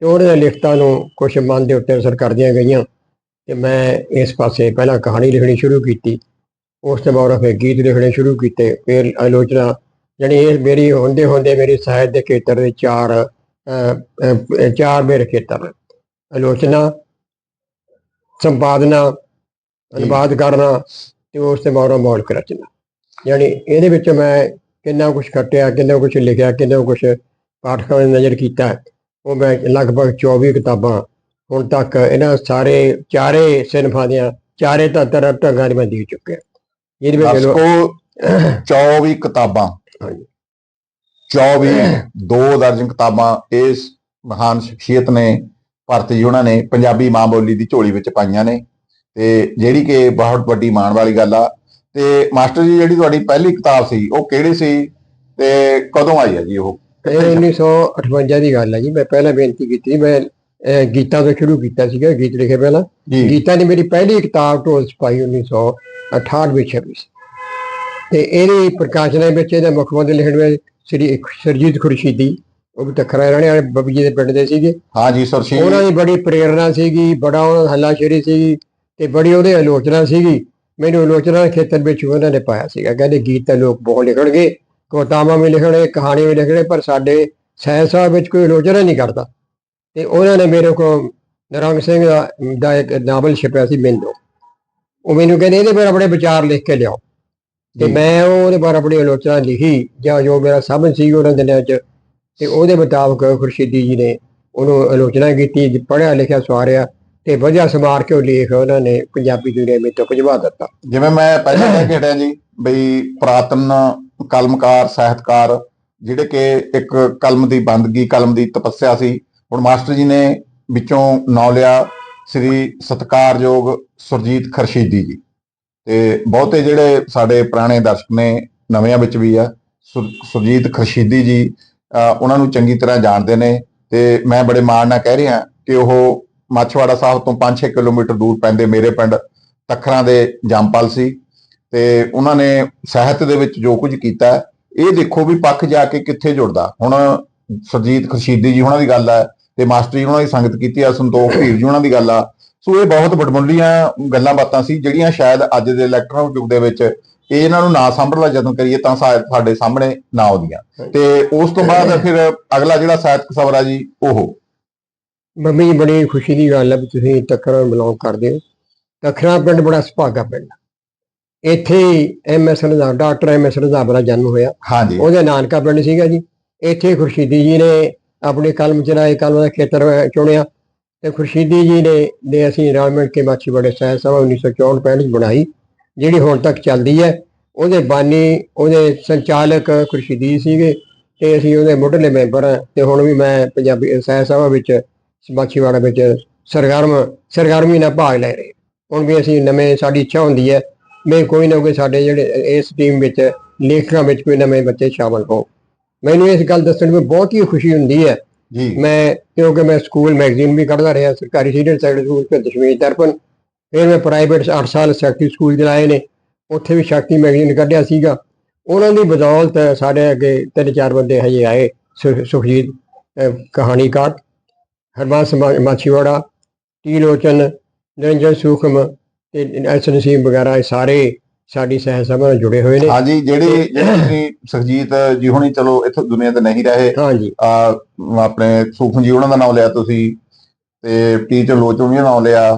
ਤੇ ਉਹਨਾਂ ਦੇ ਲਿਖਤਾਂ ਨੂੰ ਕੁਝ ਮਨ ਦੇ ਉੱਤੇ ਅਸਰ ਕਰਦੀਆਂ ਗਈਆਂ। ਤੇ ਮੈਂ ਇਸ ਪਾਸੇ ਪਹਿਲਾਂ ਕਹਾਣੀ ਲਿਖਣੀ ਸ਼ੁਰੂ ਕੀਤੀ। ਉਸ ਤੋਂ ਬਾਅਦ ਫਿਰ ਗੀਤ ਲਿਖਣੇ ਸ਼ੁਰੂ ਕੀਤੇ ਫਿਰ ਆਲੋਚਨਾ ਜਾਣੀ ਇਹ ਮੇਰੀ ਹੁੰਦੇ ਹੁੰਦੇ ਮੇਰੀ ਸਾਹਿਤ ਦੇ ਖੇਤਰ ਦੇ ਚਾਰ ਚਾਰ ਮੇਰੇ ਖੇਤਰ ਆਲੋਚਨਾ ਸੰਪਾਦਨਾ ਅਨੁਵਾਦ ਕਰਨਾ ਤੇ ਉਸ ਤੇ ਮੌਰਾ ਮੌਲਿਕ ਰਚਨਾ। ਯਾਨੀ ਇਹਦੇ ਵਿੱਚ ਮੈਂ ਕਿੰਨਾ ਕੁਝ ਖੱਟਿਆ ਕਿੰਨਾ ਕੁਝ ਲਿਖਿਆ ਕਿੰਨਾ ਕੁਝ ਪਾਠਕਾਂ ਨੇ ਨਜ਼ਰ ਕੀਤਾ। ਉਹ ਮੈਂ ਲਗਭਗ 24 ਕਿਤਾਬਾਂ ਹੁਣ ਤੱਕ ਇਹਨਾਂ ਸਾਰੇ ਚਾਰੇ ਸਿਨਫਾਂ ਦੀਆਂ ਚਾਰੇ ਤਾਂ ਤਰ੍ਹਾਂ ਢੰਗਾਂ ਦੀ ਮੈਂ ਦੇ ਚੁੱਕਿਆ। ਇਹਦੇ ਵਿੱਚ ਲੋ- ਦਰਸ਼ਕੋ 24 ਕਿਤਾਬਾਂ। ਹਾਂਜੀ। 24 ਦੋ ਦਰਜਨ ਕਿਤਾਬਾਂ ਇਸ ਮਹਾਨ ਸ਼ਖਸੀਅਤ ਨੇ ਭਾਰਤ ਜੀ ਉਹਨਾਂ ਨੇ ਪੰਜਾਬੀ ਮਾਂ ਬੋਲੀ ਦੀ ਝੋਲੀ ਵਿੱਚ ਪਾਈਆਂ ਨੇ। ਤੇ ਜਿਹੜੀ ਕਿ ਬਹੁਤ ਵੱਡੀ ਮਾਣ ਵਾਲੀ ਗੱਲ ਆ। ਤੇ ਮਾਸਟਰ ਜੀ ਜਿਹੜੀ ਤੁਹਾਡੀ ਪਹਿਲੀ ਕਿਤਾਬ ਸੀ ਉਹ ਕਿਹੜੀ ਸੀ? ਤੇ ਕਦੋਂ ਆਈ ਹੈ ਜੀ ਉਹ? ਇਹ 1958 ਦੀ ਗੱਲ ਹੈ ਜੀ। ਮੈਂ ਪਹਿਲਾਂ ਬੇਨਤੀ ਕੀਤੀ ਮੈਂ ਗੀਤਾਂ ਤੋਂ ਸ਼ੁਰੂ ਕੀਤਾ ਸੀਗਾ ਗੀਤ ਲਿਖੇ ਪਹਿਲਾਂ। ਗੀਤਾ ਦੀ ਮੇਰੀ ਪਹਿਲੀ ਕਿਤਾਬ ਢੋਲ ਸਿਪਾਹੀ 1968 ਵਿੱਚ ਛਪੀ ਸੀ। ਤੇ ਇਹਦੀ ਪ੍ਰਕਾਸ਼ਨਾ ਵਿੱਚ ਇਹਦਾ ਮੁੱਖ ਬੰਦ ਲਿਖਣ ਵਿੱਚ ਸ੍ਰੀ ਸਰਜੀਤ ਖੁਰਸ਼ੀਦੀ ਉਹ ਵੀ ਤਖਰਾ ਰਹਿਣੇ ਵਾਲੇ ਬੱਬੀ ਜੀ ਦੇ ਪਿੰਡ ਦੇ ਸੀਗੇ। ਹਾਂ ਜੀ ਸਰਸ਼ੀ ਉਹਨਾਂ ਦੀ ਬੜੀ ਪ੍ਰੇਰਣਾ ਸੀਗੀ ਬੜਾ ਉਹਨਾਂ ਹੱਲਾਸ਼ੇਰੀ ਸੀਗੀ ਤੇ ਬੜੀ ਉਹਦੇ ਆਲੋਚਨਾ ਸੀਗੀ। ਮੈਨੂੰ ਆਲੋਚਨਾ ਦੇ ਖੇਤਰ ਵਿੱਚ ਉਹਨਾਂ ਨੇ ਪਾਇਆ ਸੀਗਾ। ਕਹਿੰਦੇ ਗੀਤ ਤਾਂ ਲੋਕ ਬਹੁਤ ਲਿਖਣਗੇ ਕਵਿਤਾਵਾਂ ਵੀ ਲਿਖਣੇ ਕਹਾਣੀ ਵੀ ਲਿਖਣੇ ਪਰ ਸਾਡੇ ਸਾਹਿਬ ਵਿੱਚ ਕੋਈ ਆਲੋਚਨਾ ਨਹੀਂ ਕਰਦਾ। ਤੇ ਉਹਨਾਂ ਨੇ ਮੇਰੇ ਕੋਲ ਨਰੰਗ ਸਿੰਘ ਦਾ ਦਾ ਇੱਕ ਨਾਵਲ ਛਪਿਆ ਸੀ ਬਿੰਦੋ ਉਹ ਮੈਨੂੰ ਕਹਿੰਦੇ ਇਹਦੇ ਬਾਰੇ ਆਪਣੇ ਵਿਚਾਰ ਲਿਖ ਕੇ ਲਿਆਓ ਤੇ। ਮੈਂ ਉਹਦੇ ਬਾਰੇ ਆਪਣੀ ਆਲੋਚਨਾ ਲਿਖੀ ਜਾਂ ਜੋ ਮੇਰਾ ਸਮਝ ਸੀ ਉਹਨਾਂ ਦਿਨਾਂ 'ਚ ਤੇ ਉਹਦੇ ਮੁਤਾਬਕ ਖੁਰਸ਼ੀਦੀ ਜੀ ਨੇ ਉਹਨੂੰ ਆਲੋਚਨਾ ਕੀਤੀ ਪੜ੍ਹਿਆ ਲਿਖਿਆ ਸਵਾਰਿਆ ਤੇ ਵਧੀਆ ਸਮਾਰ ਕੇ ਉਹ ਲੇਖ ਉਹਨਾਂ ਨੇ ਪੰਜਾਬੀ ਦੁਨੀਆ ਵਿੱਚ ਭਜਵਾ ਦਿੱਤਾ ਜਿਵੇਂ ਮੈਂ ਪਹਿਲਾਂ ਕਹਿ ਕੇ ਹਟਿਆ ਜੀ ਬਈ ਪ੍ਰਾਤਨ ਕਲਮਕਾਰ ਸਾਹਿਤਕਾਰ ਜਿਹੜੇ ਕਿ ਇੱਕ ਕਲਮ ਦੀ ਬੰਦਗੀ ਕਲਮ ਦੀ ਤਪੱਸਿਆ ਸੀ ਹੁਣ ਮਾਸਟਰ ਜੀ ਨੇ ਵਿੱਚੋਂ ਨਾਂ ਲਿਆ ਸ੍ਰੀ ਸਤਕਾਰਯੋਗ ਸੁਰਜੀਤ ਖਰਸ਼ੀਦੀ ਜੀ। ਤੇ ਬਹੁਤੇ ਜਿਹੜੇ ਸਾਡੇ ਪੁਰਾਣੇ ਦਰਸ਼ਕ ਨੇ, ਨਵਿਆਂ ਵਿੱਚ ਵੀ ਆ ਸੁਰ- ਸੁਰਜੀਤ ਖਰਸ਼ੀਦੀ ਜੀ ਉਹਨਾਂ ਨੂੰ ਚੰਗੀ ਤਰ੍ਹਾਂ ਜਾਣਦੇ ਨੇ। ਤੇ ਮੈਂ ਬੜੇ ਮਾਣ ਨਾਲ ਕਹਿ ਰਿਹਾ ਕਿ ਉਹ ਮਾਛਵਾੜਾ ਸਾਹਿਬ ਤੋਂ 5-6 ਕਿਲੋਮੀਟਰ ਦੂਰ ਪੈਂਦੇ ਮੇਰੇ ਪਿੰਡ ਤਖਰਾਂ ਦੇ ਜੰਪਲ ਸੀ। ਤੇ ਉਹਨਾਂ ਨੇ ਸਾਹਿਤ ਦੇ ਵਿੱਚ ਜੋ ਕੁਝ ਕੀਤਾ, ਇਹ ਦੇਖੋ ਵੀ ਪੱਖ ਜਾ ਕੇ ਕਿੱਥੇ ਜੁੜਦਾ। ਹੁਣ ਸੁਰਜੀਤ ਖਰਸ਼ੀਦੀ ਜੀ, ਉਹਨਾਂ ਦੀ ਗੱਲ ਹੈ ਤੇ ਮਾਸਟਰ ਜੀ ਉਹਨਾਂ ਦੀ ਸੰਗਤ ਕੀਤੀ ਆ ਸੰਤੋਖ ਧੀਰ ਜੀ ਉਹਨਾਂ ਦੀ ਗੱਲ ਆ। ਸੋ ਇਹ ਬਹੁਤ ਵਡਮੁੱਲੀਆਂ ਗੱਲਾਂ ਬਾਤਾਂ ਸੀ ਜਿਹੜੀਆਂ ਸ਼ਾਇਦ ਅੱਜ ਦੇ ਇਲੈਕਟ੍ਰੋਨਿਕ ਯੁੱਗ ਦੇ ਵਿੱਚ ਇਹ ਇਹਨਾਂ ਨੂੰ ਨਾ ਸਾਂਭਣ ਦਾ ਜਦੋਂ ਕਰੀਏ ਤਾਂ ਸਾਡੇ ਸਾਹਮਣੇ ਨਾ ਆਉਂਦੀਆਂ। ਤੇ ਉਸ ਤੋਂ ਬਾਅਦ ਫਿਰ ਅਗਲਾ ਜਿਹੜਾ ਸਾਹਿਤਕ ਸਬਰ ਆ ਜੀ ਉਹ। ਮੰਮੀ ਬੜੀ ਖੁਸ਼ੀ ਦੀ ਗੱਲ ਹੈ ਵੀ ਤੁਸੀਂ ਤਖਰਾਂ ਬਿਲੋਂਗ ਕਰਦੇ ਹੋ। ਤਖਰਾਂ ਪਿੰਡ ਬੜਾ ਸੁਭਾਗਾ ਪਿੰਡ ਇੱਥੇ MS Randhawa doctor MS Randhawa ਦਾ ਜਨਮ ਹੋਇਆ। ਹਾਂਜੀ। ਉਹਦਾ ਨਾਨਕਾ ਪਿੰਡ ਸੀਗਾ ਜੀ। ਇੱਥੇ ਖੁਰਸ਼ੀਦੀ ਜੀ ਨੇ ਆਪਣੇ ਕਲਮ ਚਲਾਏ ਕਲਮ ਦਾ ਖੇਤਰ ਚੁਣਿਆ ਤੇ ਖੁਰਸ਼ੀਦੀ ਜੀ ਨੇ ਨੇ ਅਸੀਂ ਰਲ ਮਿਲ ਕੇ ਮਾਛੀ ਬੜੇ ਸਾਹਿਬ ਸਭਾ 1964 65 ਚ ਬਣਾਈ, ਜਿਹੜੀ ਹੁਣ ਤੱਕ ਚੱਲਦੀ ਹੈ। ਉਹਦੇ ਬਾਨੀ, ਉਹਦੇ ਸੰਚਾਲਕ ਖੁਰਸ਼ੀਦੀ ਸੀਗੇ ਤੇ ਅਸੀਂ ਉਹਦੇ ਮੁੱਢਲੇ ਮੈਂਬਰ ਹਾਂ ਤੇ ਹੁਣ ਵੀ ਮੈਂ ਪੰਜਾਬੀ ਸਾਹਿਬ ਸਭਾ ਵਿੱਚ ਮਾਛੀਵਾੜਾ ਵਿੱਚ ਸਰਗਰਮ, ਸਰਗਰਮੀ ਨਾਲ ਭਾਗ ਲੈ ਰਹੇ। ਹੁਣ ਵੀ ਅਸੀਂ ਨਵੇਂ, ਸਾਡੀ ਇੱਛਾ ਹੁੰਦੀ ਹੈ ਵੀ ਕੋਈ ਨਾ ਕੋਈ ਸਾਡੇ ਜਿਹੜੇ ਇਸ ਟੀਮ ਵਿੱਚ, ਲੇਖਕਾਂ ਵਿੱਚ ਕੋਈ ਨਵੇਂ ਬੱਚੇ ਸ਼ਾਮਲ ਹੋ ਮੈਨੂੰ ਇਸ ਗੱਲ ਦੱਸਣ ਵਿੱਚ ਬਹੁਤ ਹੀ ਖੁਸ਼ੀ ਹੁੰਦੀ ਹੈ। ਜੀ। ਮੈਂ ਕਿਉਂਕਿ ਮੈਂ ਸਕੂਲ ਮੈਗਜ਼ੀਨ ਵੀ ਕੱਢਦਾ ਰਿਹਾ ਸਰਕਾਰੀ ਸੀਨੀਅਰ ਸੈਕੰਡਰੀ ਸਕੂਲ ਤੇ ਦਸ਼ਮੇਸ਼ ਦਰਪਣ ਫਿਰ ਮੈਂ ਪ੍ਰਾਈਵੇਟ 8 ਸਾਲ ਸੈਕਟਰੀ ਸਕੂਲ ਚਲਾਏ ਨੇ ਉੱਥੇ ਵੀ ਸ਼ਕਤੀ ਮੈਗਜ਼ੀਨ ਕੱਢਿਆ ਸੀਗਾ। ਉਹਨਾਂ ਦੀ ਬਦੌਲਤ ਸਾਡੇ ਅੱਗੇ ਤਿੰਨ ਚਾਰ ਬੰਦੇ ਹਜੇ ਆਏ ਸੁਖ- ਸੁਖਜੀਤ ਕਹਾਣੀਕਾਰ ਹਰਬੰਸ ਮਾਛੀਵਾੜਾ ਟੀ ਲੋਚਨ ਨਿਰੰਜਨ ਸੂਖਮ ਤੇ ਐਸ ਨਸੀਮ ਵਗੈਰਾ ਇਹ ਸਾਰੇ ਸਾਡੀ ਸਹਿ ਸਭਾ ਨਾਲ ਜੁੜੇ ਹੋਏ ਨੇ। ਹਾਂਜੀ ਜਿਹੜੀ ਜਿਹੜੀ ਤੁਸੀਂ ਸੁਖਜੀਤ ਜੀ ਹੁਣੀ ਚਲੋ ਇੱਥੇ ਦੁਨੀਆ ਤੇ ਨਹੀਂ ਰਹੇ। ਹਾਂਜੀ। ਆ ਆਪਣੇ ਸੂਖਮ ਜੀ ਉਹਨਾਂ ਦਾ ਨਾਮ ਲਿਆ ਤੁਸੀਂ ਤੇ ਟੀਚਰ ਜੀ ਦਾ ਨਾਮ ਲਿਆ।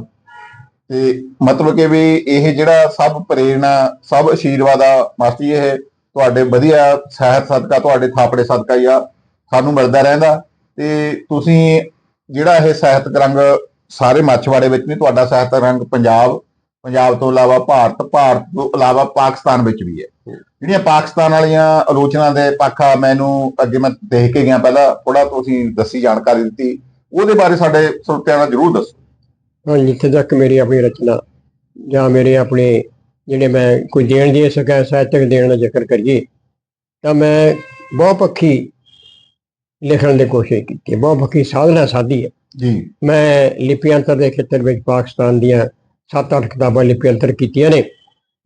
ਤੇ ਮਤਲਬ ਕਿ ਵੀ ਇਹ ਜਿਹੜਾ ਸਭ ਪ੍ਰੇਰਣਾ ਸਭ ਆਸ਼ੀਰਵਾਦ ਆ ਮਾਸਟਰ ਜੀ ਇਹ ਤੁਹਾਡੇ ਵਧੀਆ ਸਾਹਿਤ ਸਦਕਾ ਤੁਹਾਡੇ ਥਾਪੜੇ ਸਦਕਾ ਹੀ ਆ ਸਾਨੂੰ ਮਿਲਦਾ ਰਹਿੰਦਾ। ਤੇ ਤੁਸੀਂ ਜਿਹੜਾ ਇਹ ਸਾਹਿਤਕ ਰੰਗ ਸਾਰੇ ਮੱਛਵਾੜੇ ਵਿੱਚ ਨਹੀਂ ਤੁਹਾਡਾ ਸਾਹਿਤਕ ਰੰਗ ਪੰਜਾਬ ਪੰਜਾਬ ਤੋਂ ਇਲਾਵਾ ਭਾਰਤ ਭਾਰਤ ਤੋਂ ਇਲਾਵਾ ਪਾਕਿਸਤਾਨ ਵਿੱਚ ਵੀ ਹੈ। ਜਿਹੜੀਆਂ ਪਾਕਿਸਤਾਨ ਵਾਲੀਆਂ ਆਲੋਚਨਾ ਦੇ ਪੱਖਾ ਮੈਨੂੰ ਅੱਗੇ ਮੈਂ ਦੇਖ ਕੇ ਗਿਆ ਪਹਿਲਾਂ ਥੋੜਾ ਤੁਸੀਂ ਦੱਸੀ ਜਾਣਕਾਰੀ ਦਿੱਤੀ ਉਹਦੇ ਬਾਰੇ ਸਾਡੇ ਸਰੋਤਿਆਂ ਨਾਲ ਜਰੂਰ ਦੱਸੋ। ਹਾਂ ਜਿੱਥੇ ਤੱਕ ਮੇਰੀ ਆਪਣੀ ਰਚਨਾ ਜਾਂ ਮੇਰੇ ਆਪਣੇ ਜਿਹੜੇ ਮੈਂ ਕੋਈ ਦੇਣ ਦੇ ਸਕਾਂ ਸਾਹਿਤਕ ਦੇਣ ਦਾ ਜ਼ਿਕਰ ਕਰੀਏ ਤਾਂ ਮੈਂ ਬਹੁਤ ਪੱਖੀ ਲਿਖਣ ਦੀ ਕੋਸ਼ਿਸ਼ ਕੀਤੀ ਹੈ, ਬਹੁਤ ਪੱਖੀ ਸਾਧਨਾ ਸਾਧੀ ਹੈ। ਜੀ। ਮੈਂ ਲਿਪੀਅੰਤਰ ਦੇ ਖੇਤਰ ਵਿੱਚ ਪਾਕਿਸਤਾਨ ਦੀਆਂ 7-8 ਕਿਤਾਬਾਂ ਲਿਪੀਅੰਤਰ ਕੀਤੀਆਂ ਨੇ।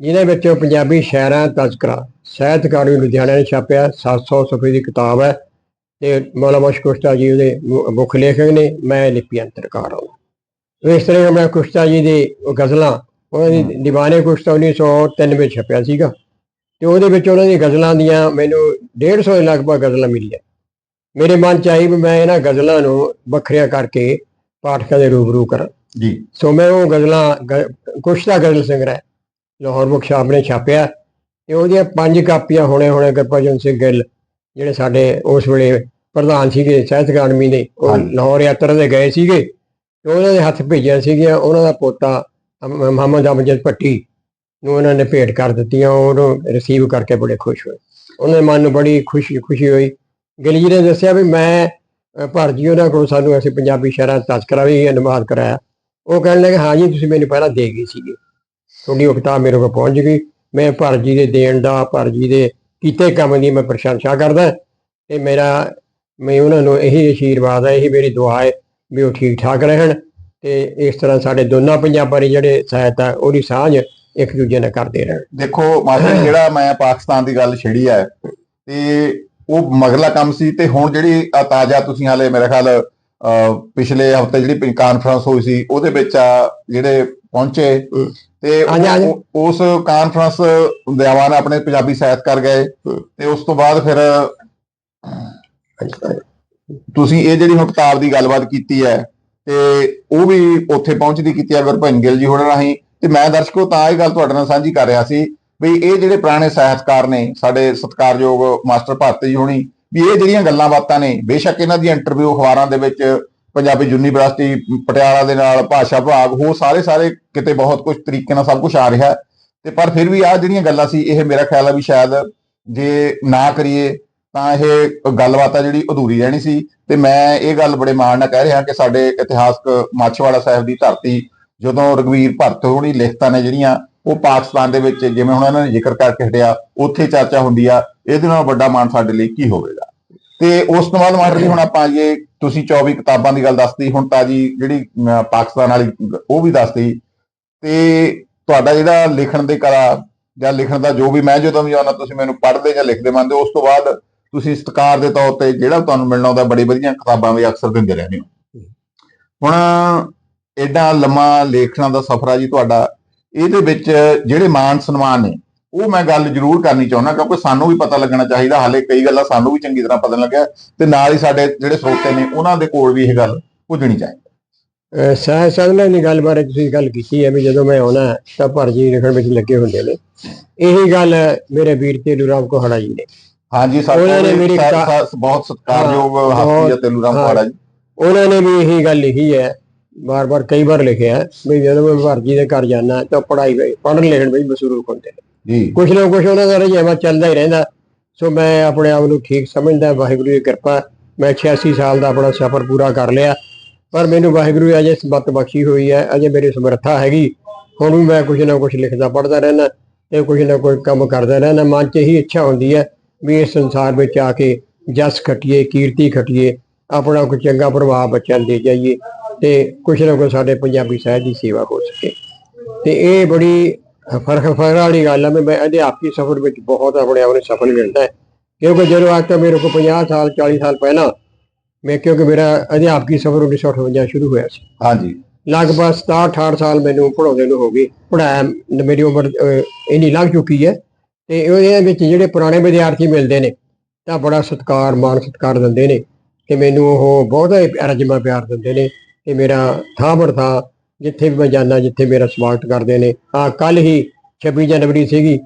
ਜਿਨ੍ਹਾਂ ਵਿੱਚੋਂ ਪੰਜਾਬੀ ਸ਼ਾਇਰਾਂ ਦਾ ਤਜ਼ਕਰਾ ਸਾਹਿਤ ਅਕਾਡਮੀ ਲੁਧਿਆਣਾ ਨੇ ਛਾਪਿਆ 700 ਸਫ਼ੇ ਦੀ ਕਿਤਾਬ ਹੈ ਤੇ ਮੌਲਾਨਾ ਕੁਸ਼ਤਾ ਜੀ ਮੁ- ਮੁੱਖ ਲੇਖਕ ਨੇ ਮੈਂ ਲਿਪੀਅੰਤਰਕਾਰ ਹਾਂ। ਇਸ ਤਰ੍ਹਾਂ ਮੈਂ ਕੁਸ਼ਤਾ ਜੀ ਦੀ ਉਹ ਗਜ਼ਲਾਂ ਉਹਨਾਂ ਦੀ ਦੀਵਾਨੇ ਕੁਸ਼ਤਾ 1903 ਵਿੱਚ ਛਪਿਆ ਸੀਗਾ ਤੇ ਉਹਦੇ ਵਿੱਚ ਉਹਨਾਂ ਦੀ ਗਜ਼ਲਾਂ ਦੀਆਂ ਮੈਨੂੰ 150 ਦੇ ਲਗਭਗ ਗਜ਼ਲਾਂ ਮਿਲੀਆਂ। ਮੇਰੇ ਮਨ ਚ ਆਈ ਵੀ ਮੈਂ ਇਹਨਾਂ ਗਜ਼ਲਾਂ ਨੂੰ ਵੱਖਰਿਆ ਕਰਕੇ ਪਾਠਕਾਂ ਦੇ ਰੂਬਰੂ ਕਰਾਂ। ਜੀ। ਸੋ ਮੈਂ ਉਹ ਗਜ਼ਲਾਂ ਕੁਛ ਦਾ ਗਜ਼ਲ ਸੰਗ੍ਰਹਿ ਲਾਹੌਰ ਮੁਖ ਸਾਹਿਬ ਨੇ ਛਾਪਿਆ। ਤੇ ਉਹਦੀਆਂ ਪੰਜ ਕਾਪੀਆਂ ਹੋਣੇ ਹੋਣੇ ਗੁਰਭਜਨ ਸਿੰਘ ਗਿੱਲ ਜਿਹੜੇ ਸਾਡੇ ਉਸ ਵੇਲੇ ਪ੍ਰਧਾਨ ਸੀਗੇ ਸਾਹਿਤ ਅਕਾਡਮੀ ਦੇ ਉਹ। ਲਾਹੌਰ ਯਾਤਰਾ ਤੇ ਗਏ ਸੀਗੇ। ਤੇ ਉਹਨਾਂ ਦੇ ਹੱਥ ਭੇਜੀਆਂ ਸੀਗੀਆਂ ਉਹਨਾਂ ਦਾ ਪੋਤਾ ਮੁਹੰਮਦ ਅਮਜਦ ਭੱਟੀ ਨੂੰ ਉਹਨਾਂ ਨੇ ਭੇਟ ਕਰ ਦਿੱਤੀਆਂ ਉਹਨੂੰ ਰਿਸੀਵ ਕਰਕੇ ਬੜੇ ਖੁਸ਼ ਹੋਏ। ਉਹਨਾਂ ਦੇ ਮਨ ਨੂੰ ਬੜੀ ਖੁਸ਼ੀ ਖੁਸ਼ੀ ਹੋਈ। ਗਿੱਲ ਜੀ ਨੇ ਦੱਸਿਆ ਵੀ ਮੈਂ ਅ, ਭਰ ਜੀ ਉਹਨਾਂ ਕੋਲ ਸਾਨੂੰ ਅਸੀਂ ਪੰਜਾਬੀ ਸ਼ਾਇਰਾਂ ਦਾ ਤਜ਼ਕਰਾ ਵੀ ਅਨੁਵਾਦ ਕਰਾਇਆ। ਉਹ ਕਹਿਣ ਲੱਗੇ ਹਾਂ ਜੀ, ਤੁਸੀਂ ਮੈਨੂੰ ਪਹਿਲਾਂ ਦੇ ਗਏ ਸੀਗੇ। ਤੁਹਾਡੀ ਉਹ ਕਿਤਾਬ ਮੇਰੇ ਕੋਲ ਪਹੁੰਚ ਗਈ। ਮੈਂ ਭਰ ਜੀ ਦੇ ਦੇਣ ਦਾ ਭਰ ਜੀ ਦੇ ਕੀਤੇ ਕੰਮ ਦੀ ਮੈਂ ਪ੍ਰਸ਼ੰਸਾ ਕਰਦਾ। ਤੇ ਮੇਰਾ, ਮੈਂ ਉਹਨਾਂ ਨੂੰ ਇਹੀ ਆਸ਼ੀਰਵਾਦ ਹੈ, ਇਹੀ ਮੇਰੀ ਦੁਆ ਹੈ ਵੀ ਉਹ ਠੀਕ ਠਾਕ ਰਹਿਣ ਤੇ ਇਸ ਤਰ੍ਹਾਂ ਸਾਡੇ ਦੋਨਾਂ ਪੰਜਾਬਾਂ ਦੇ ਜਿਹੜੇ ਸਹਾਇਤਾ, ਉਹਦੀ ਸਾਂਝ ਇੱਕ ਦੂਜੇ ਨਾਲ ਕਰਦੇ ਰਹਿਣ। ਦੇਖੋ ਮਾਸਟਰ ਜਿਹੜਾ ਮੈਂ ਪਾਕਿਸਤਾਨ ਦੀ ਗੱਲ ਛੇੜੀ ਹੈ, ਤੇ ਉਹ ਮਗਲਾ ਕੰਮ ਸੀ ਤੇ ਹੁਣ ਜਿਹੜੀ ਆਹ ਤਾਜ਼ਾ ਤੁਸੀਂ ਹਾਲੇ ਮੇਰੇ ਖਿਆਲ ਪਿਛਲੇ ਹਫ਼ਤੇ ਜਿਹੜੀ ਕਾਨਫਰੰਸ ਹੋਈ ਸੀ ਉਹਦੇ ਵਿੱਚ ਜਿਹੜੇ ਪਹੁੰਚੇ। ਤੇ ਉਸ ਕਾਨਫਰੰਸ ਦਿਆਵਾਨ ਆਪਣੇ ਪੰਜਾਬੀ ਸਾਹਿਤਕਾਰ ਗਏ ਹਮ। ਤੇ ਉਸ ਤੋਂ ਬਾਅਦ ਫਿਰ ਤੁਸੀਂ ਇਹ ਜਿਹੜੀ ਹੁਣ ਕਿਤਾਬ ਦੀ ਗੱਲਬਾਤ ਕੀਤੀ ਹੈ ਤੇ ਉਹ ਵੀ ਉੱਥੇ ਪਹੁੰਚਦੀ ਕੀਤੀ ਹੈ ਗੁਰਭਜਨ ਗਿੱਲ ਜੀ ਹੋਣਾ ਰਾਹੀਂ ਤੇ ਮੈਂ ਦਰਸ਼ਕੋ ਤਾਂ ਇਹ ਗੱਲ ਤੁਹਾਡੇ ਨਾਲ ਸਾਂਝੀ ਕਰ ਰਿਹਾ ਸੀ ਵੀ ਇਹ ਜਿਹੜੇ ਪੁਰਾਣੇ ਸਾਹਿਤਕਾਰ ਨੇ ਸਾਡੇ ਸਤਿਕਾਰਯੋਗ ਮਾਸਟਰ ਭਾਰਤੀ ਜੀ ਹੋਣੀ ਵੀ ਇਹ ਜਿਹੜੀਆਂ ਗੱਲਾਂ ਬਾਤਾਂ ਨੇ, ਬੇਸ਼ੱਕ ਇਹਨਾਂ ਦੀ ਇੰਟਰਵਿਊ ਅਖਬਾਰਾਂ ਦੇ ਵਿੱਚ ਪੰਜਾਬੀ ਯੂਨੀਵਰਸਿਟੀ, ਪਟਿਆਲਾ ਦੇ ਨਾਲ ਭਾਸ਼ਾ ਵਿਭਾਗ ਹੋ ਸਾਰੇ ਸਾਰੇ ਕਿਤੇ ਬਹੁਤ ਕੁਝ ਤਰੀਕੇ ਨਾਲ ਸਭ ਕੁਝ ਆ ਰਿਹਾ ਹੈ। ਤੇ ਪਰ ਫਿਰ ਵੀ ਆ ਜਿਹੜੀਆਂ ਗੱਲਾਂ ਸੀ, ਇਹ ਮੇਰਾ ਖਿਆਲ ਆ ਵੀ ਸ਼ਾਇਦ ਜੇ ਨਾ ਕਰੀਏ ਤਾਂ ਇਹ ਗੱਲਬਾਤ ਆ ਜਿਹੜੀ ਅਧੂਰੀ ਰਹਿਣੀ ਸੀ ਤੇ ਮੈਂ ਇਹ ਗੱਲ ਬੜੇ ਮਾਣ ਨਾਲ ਕਹਿ ਰਿਹਾ ਕਿ ਸਾਡੇ ਇਤਿਹਾਸਕ ਮਾਛਵਾੜਾ ਸਾਹਿਬ ਦੀ ਧਰਤੀ ਜਦੋਂ ਰਗਵੀਰ ਭਰਤ ਹੋਣੀ ਲਿਖਤਾਂ ਨੇ ਜਿਹੜੀਆਂ ਉਹ ਪਾਕਿਸਤਾਨ ਦੇ ਵਿੱਚ ਜਿਵੇਂ ਹੁਣ ਇਹਨਾਂ ਨੇ ਜ਼ਿਕਰ ਕਰਕੇ ਹਟਿਆ, ਉੱਥੇ ਚਰਚਾ ਹੁੰਦੀ ਆ, ਇਹਦੇ ਨਾਲ ਵੱਡਾ ਮਾਣ ਸਾਡੇ ਲਈ ਕੀ ਹੋਵੇਗਾ? ਤੇ ਉਸ ਤੋਂ ਬਾਅਦ ਮਾਸਟਰ ਜੀ, ਹੁਣ ਆਪਾਂ ਜੇ ਤੁਸੀਂ 24 ਕਿਤਾਬਾਂ ਦੀ ਗੱਲ ਦੱਸਦੀ ਹੁਣ ਤਾਜੀ ਜਿਹੜੀ ਪਾਕਿਸਤਾਨ ਵਾਲੀ ਉਹ ਵੀ ਦੱਸਦੀ ਤੇ ਤੁਹਾਡਾ ਜਿਹੜਾ ਲਿਖਣ ਦੇ ਕਲਾ ਜਾਂ ਲਿਖਣ ਦਾ ਜੋ ਵੀ, ਮੈਂ ਜਦੋਂ ਵੀ ਆਉਣਾ ਤੁਸੀਂ ਮੈਨੂੰ ਪੜ੍ਹਦੇ ਜਾਂ ਲਿਖਦੇ ਮੰਨਦੇ ਹੋ, ਉਸ ਤੋਂ ਬਾਅਦ ਤੁਸੀਂ ਸਤਿਕਾਰ ਦੇ ਤੌਰ ਤੇ ਜਿਹੜਾ ਤੁਹਾਨੂੰ ਮਿਲਣਾ ਹੁੰਦਾ, ਬੜੀ ਵਧੀਆ ਕਿਤਾਬਾਂ ਵੀ ਅਕਸਰ ਦਿੰਦੇ ਰਹਿੰਦੇ ਹੋ। ਹੁਣ ਐਡਾ ਲੰਮਾ ਲੇਖਣਾ ਦਾ ਸਫ਼ਰ ਆ ਜੀ ਤੁਹਾਡਾ ਇਹਦੇ ਵਿੱਚ ਜਿਹੜੇ ਮਾਨ ਸਨਮਾਨ ਨੇ ਉਹ ਮੈਂ ਗੱਲ ਜ਼ਰੂਰ ਕਰਨੀ ਚਾਹੁੰਦਾ ਕਿਉਂਕਿ ਸਾਨੂੰ ਵੀ ਪਤਾ ਲੱਗਣਾ ਚਾਹੀਦਾ ਹਾਲੇ ਕਈ ਗੱਲਾਂ ਸਾਨੂੰ ਵੀ ਚੰਗੀ ਤਰ੍ਹਾਂ ਪਤਾ ਲੱਗਿਆ ਤੇ ਨਾਲ ਹੀ ਸਾਡੇ ਜਿਹੜੇ ਸਰੋਤੇ ਨੇ ਉਹਨਾਂ ਦੇ ਕੋਲ ਵੀ ਇਹ ਗੱਲ ਪੁੱਜਣੀ ਚਾਹੀਦੀ। ਸਹਿ ਸਾਧਨਾ ਦੀ ਗੱਲ ਬਾਰੇ ਤੁਸੀਂ ਗੱਲ ਕੀਤੀ ਹੈ ਵੀ ਜਦੋਂ ਮੈਂ ਆਉਣਾ ਤਾਂ ਭਰ ਜੀ ਲਿਖਣ ਵਿੱਚ ਲੱਗੇ ਹੁੰਦੇ ਨੇ। ਇਹੀ ਗੱਲ ਮੇਰੇ ਵੀਰ ਤੇਲੂ ਰਾਮ ਕੋਹੜਾ ਜੀ ਨੇ। ਹਾਂਜੀ ਸਾਡੇ ਬਹੁਤ ਸਤਿਕਾਰਯੋਗ ਹਾਂ, ਹਾਫੀ ਬਹੁਤ- ਤੇਲੂ ਰਾਮ ਹਾਂ। ਪਾੜਾ ਜੀ। ਉਹਨਾਂ ਨੇ ਵੀ ਇਹੀ ਗੱਲ ਲਿਖੀ ਹੈ ਬਾਰ-ਬਾਰ ਕਈ ਵਾਰ ਲਿਖਿਆ ਹੈ ਵੀ ਜਦੋਂ ਮੈਂ ਭਰ ਜੀ ਦੇ ਘਰ ਜਾਣਾ ਤਾਂ ਪੜ੍ਹਾਈ ਵਿੱਚ ਪੜ੍ਹਨ ਲਿਖਣ ਵਿੱਚ ਮਸਰੂਫ ਹੁੰਦੇ ਨੇ। ਜੀ। ਕੁਛ ਨਾ ਕੁਛ ਉਹਨਾਂ ਦਾ ਰੁਝੇਵਾਂ ਚੱਲਦਾ ਹੀ ਰਹਿੰਦਾ। ਸੋ ਮੈਂ ਆਪਣੇ ਆਪ ਨੂੰ ਠੀਕ ਸਮਝਦਾ ਵਾਹਿਗੁਰੂ ਦੀ ਕਿਰਪਾ ਮੈਂ 86 ਸਾਲ ਦਾ ਆਪਣਾ ਸਫ਼ਰ ਪੂਰਾ ਕਰ ਲਿਆ। ਪਰ ਮੈਨੂੰ ਵਾਹਿਗੁਰੂ ਅਜੇ ਸਮਤ ਬਖਸ਼ੀ ਹੋਈ ਹੈ ਅਜੇ ਮੇਰੀ ਸਮਰੱਥਾ ਹੈਗੀ। ਹੁਣ ਵੀ ਮੈਂ ਕੁਝ ਨਾ ਕੁਝ ਲਿਖਦਾ ਪੜ੍ਹਦਾ ਰਹਿਣਾ ਤੇ ਕੁਝ ਨਾ ਕੋਈ ਕੰਮ ਕਰਦਾ ਰਹਿਣਾ ਮਨ 'ਚ ਇਹੀ ਇੱਛਾ ਹੁੰਦੀ ਹੈ ਵੀ ਇਸ ਸੰਸਾਰ ਵਿੱਚ ਆ ਕੇ ਜਸ ਖਟੀਏ ਕੀਰਤੀ ਖਟੀਏ ਆਪਣਾ ਕੋਈ ਚੰਗਾ ਪ੍ਰਭਾਵ ਬੱਚਿਆਂ ਦੇ ਜਾਈਏ। ਤੇ ਕੁਝ ਨਾ ਕੁਝ ਸਾਡੇ ਪੰਜਾਬੀ ਸਾਹਿਤ ਦੀ ਸੇਵਾ ਹੋ ਸਕੇ। ਤੇ ਇਹ ਬੜੀ ਫ਼ਰਕ ਫ਼ਰਕ ਵਾਲੀ ਗੱਲ ਹੈ ਮੈਂ ਅਧਿਆਪਕੀ ਸਫ਼ਰ ਵਿੱਚ ਬਹੁਤ ਆਪਣੇ ਆਪ ਨੂੰ ਸਫਲ ਮਿਲਦਾ ਹੈ। ਕਿਉਂਕਿ ਜਦੋਂ ਅੱਜ ਤੱਕ ਮੇਰੇ ਕੋਲ 50 ਸਾਲ 40 ਸਾਲ ਪਹਿਲਾਂ ਮੈਂ ਕਿਉਂਕਿ ਮੇਰਾ ਅਧਿਆਪਕੀ ਸਫ਼ਰ 1958 ਸ਼ੁਰੂ ਹੋਇਆ ਸੀ। ਹਾਂਜੀ। ਲਗਭਗ 67 68 ਸਾਲ ਮੈਨੂੰ ਪੜਾਉਂਦੇ ਨੂੰ ਹੋ ਗਏ। ਪੜਾਇਆ ਮੇਰੀ ਉਮਰ ਇੰਨੀ ਲੰਘ ਚੁੱਕੀ ਹੈ। ਤੇ ਉਹਦੇ ਵਿੱਚ ਜਿਹੜੇ ਪੁਰਾਣੇ ਵਿਦਿਆਰਥੀ ਮਿਲਦੇ ਨੇ ਤਾਂ ਬੜਾ ਸਤਿਕਾਰ ਮਾਣ ਸਤਿਕਾਰ ਦਿੰਦੇ ਨੇ ਤੇ ਮੈਨੂੰ ਉਹ ਬਹੁਤ ਰਜਮਾ ਪਿਆਰ ਦਿੰਦੇ ਨੇ। ਤੇ ਮੇਰਾ ਥਾਂ ਬਰ ਜਿੱਥੇ ਵੀ ਮੈਂ ਜਾਂਦਾ, ਜਿੱਥੇ ਮੇਰਾ ਸਵਾਗਤ ਕਰਦੇ ਨੇ। ਹਾਂ ਕੱਲ ਹੀ 26 ਜਨਵਰੀ ਸੀਗੀ,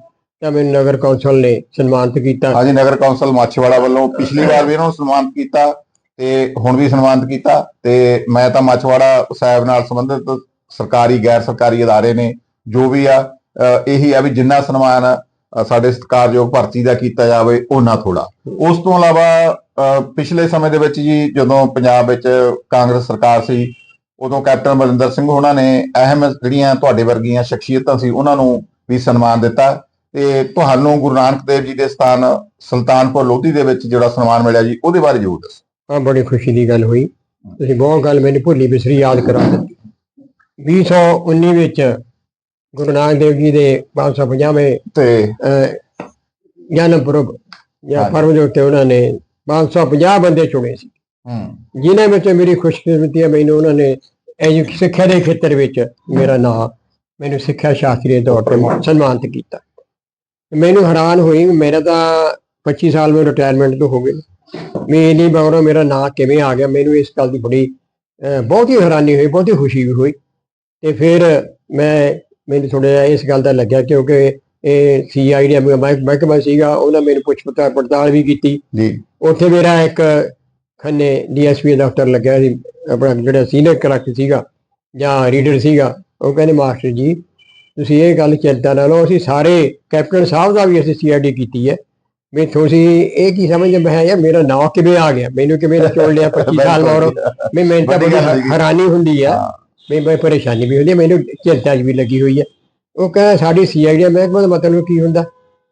ਤਾਂ ਮੈਨੂੰ ਨਗਰ ਕੌਂਸਲ ਨੇ ਸਨਮਾਨਿਤ ਕੀਤਾ। ਹਾਂਜੀ, ਨਗਰ ਕੌਂਸਲ ਮਾਛੀਵਾੜਾ ਵੱਲੋਂ ਪਿਛਲੀ ਵਾਰ ਵੀ ਇਹਨਾਂ ਨੂੰ ਸਨਮਾਨਿਤ ਕੀਤਾ ਤੇ ਹੁਣ ਵੀ ਸਨਮਾਨਿਤ ਕੀਤਾ ਤੇ ਮੈਂ ਤਾਂ ਮਾਛੀਵਾੜਾ ਸਾਹਿਬ ਨਾਲ ਸੰਬੰਧਿਤ ਸਰਕਾਰੀ, ਗੈਰ ਸਰਕਾਰੀ ਅਦਾਰੇ ਨੇ, ਜੋ ਵੀ ਆ ਇਹੀ ਆ ਵੀ ਜਿੰਨਾ ਸਨਮਾਨ ਸਾਡੇ ਸਤਿਕਾਰਯੋਗ ਭਰਤੀ ਦਾ ਕੀਤਾ ਜਾਵੇ ਉਹਨਾਂ ਥੋੜਾ ਉਸ ਤੋਂ ਇਲਾਵਾ ਪਿਛਲੇ ਸਮੇਂ ਦੇ ਵਿੱਚ ਜੀ ਜਦੋਂ ਪੰਜਾਬ ਵਿੱਚ ਕਾਂਗਰਸ ਸਰਕਾਰ ਸੀ, ਉਦੋਂ ਕੈਪਟਨ ਅਮਰਿੰਦਰ ਸਿੰਘ ਉਹਨਾਂ ਨੇ ਅਹਿਮ ਜਿਹੜੀਆਂ ਤੁਹਾਡੇ ਵਰਗੀਆਂ ਸ਼ਖਸੀਅਤਾਂ ਸੀ, ਉਹਨਾਂ ਨੂੰ ਵੀ ਸਨਮਾਨ ਦਿੱਤਾ। ਤੇ ਤੁਹਾਨੂੰ ਗੁਰੂ ਨਾਨਕ ਦੇਵ ਜੀ ਦੇ ਸਥਾਨ ਸੁਲਤਾਨਪੁਰ ਲੋਧੀ ਦੇ ਵਿੱਚ ਜਿਹੜਾ ਸਨਮਾਨ ਮਿਲਿਆ ਜੀ, ਉਹਦੇ ਬਾਰੇ ਜ਼ਰੂਰ ਦੱਸੋ। ਹਾਂ ਬੜੀ ਖੁਸ਼ੀ ਦੀ ਗੱਲ ਹੋਈ। ਤੁਸੀਂ ਬਹੁਤ ਗੱਲ ਮੈਨੂੰ ਭੁੱਲੀ ਬਿਸਰੀ ਯਾਦ ਕਰਾ ਦਿੱਤੀ। 2019 ਵਿੱਚ ਗੁਰੂ ਨਾਨਕ ਦੇਵ ਜੀ ਦੇ 550ਵੇਂ ਤੇ ਜਨਮ ਪੁਰਬ ਜਾਂ ਹਾਂਜੀ। ਪਰਮ ਦੇ ਉੱਤੇ ਉਹਨਾਂ ਨੇ 550 ਬੰਦੇ ਚੁਣੇ ਸੀ। ਹੂੰ। ਜਿਨ੍ਹਾਂ ਵਿੱਚ ਮੇਰੀ ਖੁਸ਼ਕਿਸਮਤੀ ਹੈ ਮੈਨੂੰ ਉਹਨਾਂ ਨੇ ਐਜੂ ਸਿੱਖਿਆ ਦੇ ਖੇਤਰ ਵਿੱਚ ਮੇਰਾ ਨਾਮ ਮੈਨੂੰ ਸਿੱਖਿਆ ਸ਼ਾਸਤਰੀ ਦੇ ਤੌਰ ਤੇ ਸਨਮਾਨਿਤ ਕੀਤਾ। ਮੈਨੂੰ ਹੈਰਾਨ ਹੋਈ ਮੇਰਾ ਤਾਂ 25 ਸਾਲ ਮੈਂ ਰਿਟਾਇਰਮੈਂਟ ਤੋਂ ਹੋ ਗਏ। ਮੈਂ ਨਹੀਂ ਬਾਹਰੋਂ ਮੇਰਾ ਨਾਮ ਕਿਵੇਂ ਆ ਗਿਆ ਮੈਨੂੰ ਇਸ ਗੱਲ ਦੀ ਬੜੀ ਬਹੁਤ ਹੀ ਹੈਰਾਨੀ ਹੋਈ ਬਹੁਤ ਹੀ ਖੁਸ਼ੀ ਵੀ ਹੋਈ। ਤੇ ਫਿਰ ਮੈਂ ਮੈਨੂੰ ਥੋੜਾ ਇਸ ਗੱਲ ਦਾ ਲੱਗਿਆ ਕਿਉਂਕਿ ਇਹ ਸੀਆਈਡੀ ਮਹਿਕਮਾ ਸੀਗਾ ਉਹਨਾਂ ਮੈਨੂੰ ਪੁੱਛ ਪਤਾ ਪੜਤਾਲ ਵੀ ਕੀਤੀ। ਜੀ। ਉੱਥੇ ਮੇਰਾ ਇੱਕ ਖੰਨੇ ਡੀਐਸਪੀ ਦਫ਼ਤਰ ਲੱਗਿਆ ਸੀ ਆਪਣਾ ਜਿਹੜਾ ਸੀਨੀਅਰ ਕਲਰਕ ਸੀਗਾ ਜਾਂ ਰੀਡਰ ਸੀਗਾ ਉਹ ਕਹਿੰਦੇ ਮਾਸਟਰ ਜੀ ਤੁਸੀਂ ਇਹ ਗੱਲ ਚਿੰਤਾ ਨਾ ਲਓ ਅਸੀਂ ਸਾਰੇ ਕੈਪਟਨ ਸਾਹਿਬ ਦਾ ਵੀ ਅਸੀਂ ਸੀਆਈਡੀ ਕੀਤੀ ਹੈ। ਵੀ ਤੁਸੀਂ ਇਹ ਕੀ ਸਮਝਦੇ ਮੈਂ ਯਾਰ ਮੇਰਾ ਨਾਂ ਕਿਵੇਂ ਆ ਗਿਆ? ਮੈਨੂੰ ਕਿਵੇਂ ਚੋੜ ਲਿਆ? 25 ਸਾਲ ਮਗਰੋਂ ਵੀ ਮੈਨੂੰ ਤਾਂ ਬੜੀ। ਹੈਰਾਨੀ ਹੁੰਦੀ ਆ। ਹਾਂ। ਵੀ ਮੈਂ ਪਰੇਸ਼ਾਨੀ ਵੀ ਹੁੰਦੀ ਹੈ, ਮੈਨੂੰ ਚਿੰਤਾ ਵੀ ਲੱਗੀ ਹੋਈ ਹੈ। ਉਹ ਕਹਿੰਦਾ, ਸਾਡੀ ਸੀਆਈਡੀ ਮਹਿਕਮਾ ਦਾ ਮਤਲਬ ਕੀ ਹੁੰਦਾ?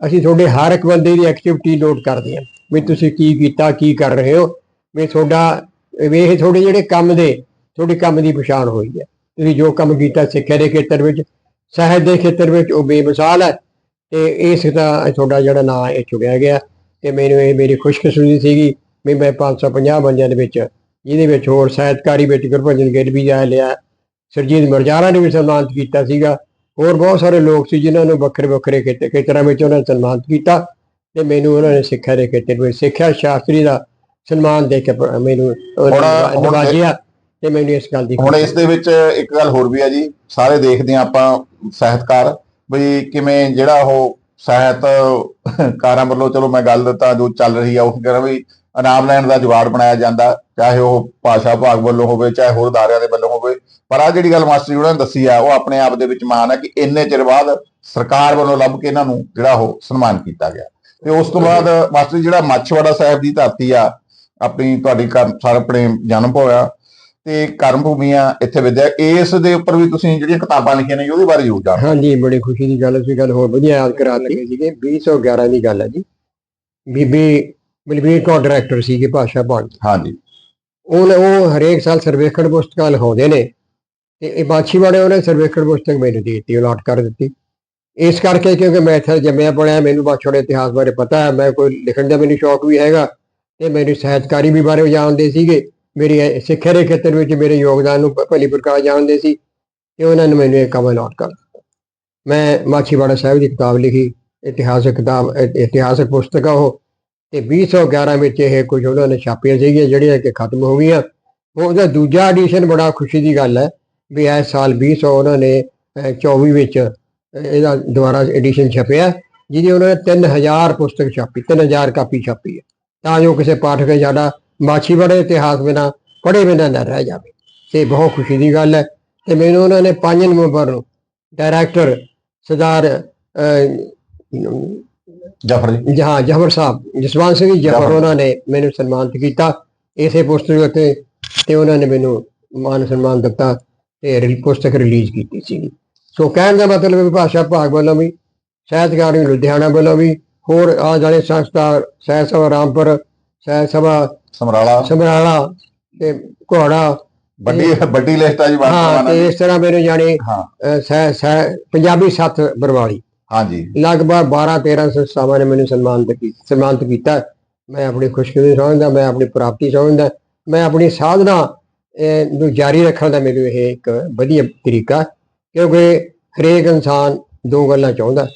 ਅਸੀਂ ਤੁਹਾਡੇ ਹਰ ਇੱਕ ਬੰਦੇ ਦੀ ਐਕਟੀਵਿਟੀ ਨੋਟ ਕਰਦੇ ਹਾਂ, ਵੀ ਤੁਸੀਂ ਕੀ ਕੀਤਾ, ਕੀ ਕਰ ਰਹੇ ਹੋ? ਵੀ ਤੁਹਾਡਾ, ਵੀ ਇਹ ਤੁਹਾਡੇ ਜਿਹੜੇ ਕੰਮ ਦੇ, ਤੁਹਾਡੇ ਕੰਮ ਦੀ ਪਛਾਣ ਹੋਈ ਹੈ। ਤੁਸੀਂ ਜੋ ਕੰਮ ਕੀਤਾ ਸਿੱਖਿਆ ਦੇ ਖੇਤਰ ਵਿੱਚ, ਸਾਹਿਤ ਦੇ ਖੇਤਰ ਵਿੱਚ, ਉਹ ਬੇਮਿਸਾਲ ਹੈ। ਤੇ ਇਸ ਦਾ ਤੁਹਾਡਾ ਜਿਹੜਾ ਨਾਂ ਇਹ ਚੁਣਿਆ ਗਿਆ ਤੇ ਮੈਨੂੰ ਇਹ ਮੇਰੀ ਖੁਸ਼ਕਿਸਮਤੀ ਸੀਗੀ ਵੀ ਮੈਂ 550 ਬੰਦਿਆਂ ਦੇ ਵਿੱਚ, ਜਿਹਦੇ ਵਿੱਚ ਹੋਰ ਸਾਹਿਤਕਾਰੀ ਵਿੱਚ ਗੁਰਭਜਨ ਗਿੱਲ ਵੀ ਜਾ ਲਿਆ ਸਰਜੀਤ ਮਰਜਾਰਾ ਨੇ ਵੀ ਸਨਮਾਨਿਤ ਕੀਤਾ ਸੀਗਾ। ਹੋਰ ਬਹੁਤ ਸਾਰੇ ਲੋਕ ਸੀ ਜਿਨ੍ਹਾਂ ਨੂੰ ਵੱਖਰੇ ਵੱਖਰੇ ਖੇਤ- ਖੇਤਰਾਂ ਵਿੱਚ ਉਹਨਾਂ ਨੇ ਸਨਮਾਨਿਤ ਕੀਤਾ ਤੇ ਮੈਨੂੰ ਉਹਨਾਂ ਨੇ ਸਿੱਖਿਆ ਦੇ ਖੇਤਰ ਵਿੱਚ ਸਿੱਖਿਆ ਸ਼ਾਸਤਰੀ ਦਾ ਸਨਮਾਨ ਦੇ ਕੇ ਮੈਨੂੰ ਨਿਵਾਜਿਆ ਤੇ ਮੈਨੂੰ ਇਸ ਗੱਲ ਦੀ ਹੁਣ ਇਸ ਦੇ ਵਿੱਚ ਇੱਕ ਗੱਲ ਹੋਰ ਵੀ ਆ ਜੀ। ਸਾਰੇ ਦੇਖਦੇ ਆ ਆਪਾਂ ਸਾਹਿਤਕਾਰ। ਵੀ ਕਿਵੇਂ ਜਿਹੜਾ ਉਹ ਸਾਹਿਤਕਾਰਾਂ ਵੱਲੋਂ ਚਲੋ ਮੈਂ ਗੱਲ ਤਾਂ ਜੋ ਚੱਲ ਰਹੀ ਆ ਉਹ ਕਹਿੰਦਾ ਵੀ ਇਨਾਮ ਲੈਣ ਦਾ ਜੁਗਾੜ ਬਣਾਇਆ ਜਾਂਦਾ। ਚਾਹੇ ਉਹ ਭਾਸ਼ਾ ਵਿਭਾਗ ਵੱਲੋਂ ਹੋਵੇ ਚਾਹੇ ਹੋਰ ਅਦਾਰਿਆਂ ਦੇ ਵੱਲੋਂ ਹੋਵੇ। ਪਰ ਆ ਜਿਹੜੀ ਗੱਲ ਮਾਸਟਰ ਜੀ ਉਹਨਾਂ ਨੇ ਦੱਸੀ ਆ ਉਹ ਆਪਣੇ ਆਪ ਦੇ ਵਿੱਚ ਮਾਣ ਹੈ ਕਿ ਇੰਨੇ ਚਿਰ ਬਾਅਦ ਸਰਕਾਰ ਵੱਲੋਂ ਲੱਭ ਕੇ ਇਹਨਾਂ ਨੂੰ ਜਿਹੜਾ ਉਹ ਸਨਮਾਨ ਕੀਤਾ ਗਿਆ। ਤੇ ਉਸ ਤੋਂ ਬਾਅਦ ਮਾਸਟਰ ਜੀ ਜਿਹੜਾ ਮਾਛਵਾੜਾ ਸਾਹਿਬ ਦੀ ਧਰਤੀ ਆ ਆਪਣੀ ਤੁਹਾਡੀ ਸਾਰਾ ਆਪਣੇ ਜਨਮ ਹੋਇਆ ਤੇ ਕਰਮ ਭੂਮੀਆਂ ਇੱਥੇ ਵਿਦਿਆ ਇਸ ਦੇ ਉੱਪਰ ਵੀ ਤੁਸੀਂ ਜਿਹੜੀਆਂ ਕਿਤਾਬਾਂ ਲਿਖੀਆਂ ਨੇ ਉਹਦੇ ਬਾਰੇ ਜ਼ਰੂਰ ਜਾਣੋ। ਹਾਂਜੀ ਬੜੀ ਖੁਸ਼ੀ ਦੀ ਗੱਲ ਸੀ ਗੱਲ ਹੋਰ ਵਧੀਆ ਯਾਦ ਕਰਾਤੀ ਸੀਗੇ 2011 ਦੀ ਗੱਲ ਹੈ ਜੀ। ਬੀਬੀ ਬਲਬੀਰ ਕੌਰ ਡਾਇਰੈਕਟਰ ਸੀਗੇ ਭਾਸ਼ਾ ਦੀ। ਹਾਂਜੀ। ਉਹ ਉਹ ਹਰੇਕ ਸਾਲ ਸਰਵੇਖਣ ਪੁਸਤਕਾਂ ਲਿਖਾਉਂਦੇ ਨੇ। ਤੇ ਇਹ ਬਾਛੀਵਾੜੇ ਉਹਨੇ ਸਰਵੇਖਣ ਪੁਸਤਕ ਮੈਨੂੰ ਦੇ ਦਿੱਤੀ, ਅਲਾਟ ਕਰ ਦਿੱਤੀ। ਇਸ ਕਰਕੇ ਕਿਉਂਕਿ ਮੈਂ ਇੱਥੇ ਜੰਮਿਆ ਪੜਿਆ, ਮੈਨੂੰ ਬਾਛੋੜੇ ਇਤਿਹਾਸ ਬਾਰੇ ਪਤਾ ਹੈ, ਮੈਂ ਕੋਈ ਲਿਖਣ ਦਾ ਮੈਨੂੰ ਸ਼ੌਕ ਵੀ ਹੈਗਾ, ਤੇ ਮੈਨੂੰ ਸਾਹਿਤਕਾਰੀ ਵੀ ਬਾਰੇ ਜਾਣਦੇ ਸੀਗੇ। ਮੇਰੀ ਸਿੱਖਿਆ ਦੇ ਖੇਤਰ ਵਿੱਚ ਮੇਰੇ ਯੋਗਦਾਨ ਨੂੰ ਭਲੀ ਪ੍ਰਕਾਰ ਜਾਣਦੇ ਸੀ, ਤੇ ਉਹਨਾਂ ਨੇ ਮੈਨੂੰ ਇਹ ਕੰਮ ਅਲਾਟ ਕਰ ਦਿੱਤਾ। ਮੈਂ ਮਾਛੀਵਾੜਾ ਸਾਹਿਬ ਦੀ ਕਿਤਾਬ ਲਿਖੀ, ਇਤਿਹਾਸਕ ਕਿਤਾਬ ਇਤਿਹਾਸਕ ਪੁਸਤਕ ਆ ਉਹ, ਤੇ 2011 ਵਿੱਚ ਇਹ ਕੁਝ ਉਹਨਾਂ ਨੇ ਛਾਪੀਆਂ ਸੀਗੀਆਂ ਜਿਹੜੀਆਂ ਕਿ ਖਤਮ ਹੋ ਗਈਆਂ। ਉਹਦਾ ਦੂਜਾ ਐਡੀਸ਼ਨ ਬੜਾ ਖੁਸ਼ੀ ਦੀ ਗੱਲ ਹੈ ਵੀ ਇਸ ਸਾਲ 20 ਉਹਨਾਂ ਨੇ ਅਹ, 24 ਵਿੱਚ ਇਹਦਾ ਦੁਬਾਰਾ ਐਡੀਸ਼ਨ ਛਪਿਆ ਜਿਹਦੀ ਉਹਨਾਂ ਨੇ 3000 ਪੁਸਤਕ ਛਾਪੀ 3000 ਕਾਪੀ ਛਾਪੀ ਹੈ। ਤਾਂ ਜੋ ਕਿਸੇ ਪਾਠਕ ਸਾਡਾ ਮਾਛੀਵਾੜੇ ਇਤਿਹਾਸ ਬਿਨਾ ਪੜ੍ਹੇ ਬਿਨਾ ਨਾ ਰਹਿ ਜਾਵੇ। ਤੇ ਬਹੁਤ ਖੁਸ਼ੀ ਦੀ ਗੱਲ ਹੈ। ਤੇ ਮੈਨੂੰ ਉਹਨਾਂ ਨੇ 5 ਨਵੰਬਰ ਨੂੰ ਡਾਇਰੈਕਟਰ ਸਰਦਾਰ ਜਫਰ ਜੀ। ਜਹਾਂ ਜਹਵਰ ਸਾਹਿਬ ਜਸਵੰਤ ਸਿੰਘ ਜਵਾਹਰ। ਉਹਨਾਂ ਨੇ ਮੈਨੂੰ ਸਨਮਾਨਿਤ ਕੀਤਾ। ਇਸੇ ਪੁਸਤਕ ਤੇ ਉਹਨਾਂ ਨੇ ਮੈਨੂੰ ਮਾਨ ਸਨਮਾਨ ਦਿੱਤਾ। ਤੇ ਪੁਸਤਕ ਰਿਲੀਜ਼ ਕੀਤੀ ਸੀ ਸੋ ਕਹਿਣ ਦਾ ਮਤਲਬ ਹੈ ਭਾਸ਼ਾ ਵਿਭਾਗ ਵੱਲੋਂ ਵੀ ਸਾਹਿਤਕਾਰ ਵੀ ਲੁਧਿਆਣਾ ਵੱਲੋਂ ਵੀ ਹੋਰ ਆ ਜਾਣੇ ਸੰਸਥਾ ਸਾਹਿਤ ਸਭਾ ਰਾਮਪੁਰ ਸਾਹਿਤ ਸਭਾ ਸਮਰਾਲਾ। ਸਮਰਾਲਾ ਤੇ ਘੋੜਾ ਵੱਡੀ ਵੱਡੀ ਲਿਸਟ ਆ ਜੀ ਹਾਂ ਵਰਤਮਾਨ ਤੇ ਇਸ ਤਰ੍ਹਾਂ ਮੈਨੂੰ ਜਾਣੇ ਹਾਂ। ਸਹਿ- ਸਹਿ- ਪੰਜਾਬੀ ਸੱਤ ਬਰਵਾਲੀ। ਹਾਂਜੀ। ਲਗਭਗ 12 13 ਸੰਸਥਾਵਾਂ ਨੇ ਮੈਨੂੰ ਸਨਮਾਨਿਤ ਕੀਤਾ ਸਨਮਾਨਿਤ ਕੀਤਾ। ਮੈਂ ਆਪਣੀ ਖੁਸ਼ਕਿਸਮਤੀ ਸਮਝਦਾ ਮੈਂ ਆਪਣੀ ਪ੍ਰਾਪਤੀ ਸਮਝਦਾ ਮੈਂ ਆਪਣੀ ਸਾਧਨਾ ਨੂੰ ਜਾਰੀ ਰੱਖਣ ਦਾ ਮੈਨੂੰ ਇਹ ਇੱਕ ਵਧੀਆ ਤਰੀਕਾ। ਕਿਉਂਕਿ ਹਰੇਕ ਇਨਸਾਨ ਦੋ ਗੱਲਾਂ ਚਾਹੁੰਦਾ।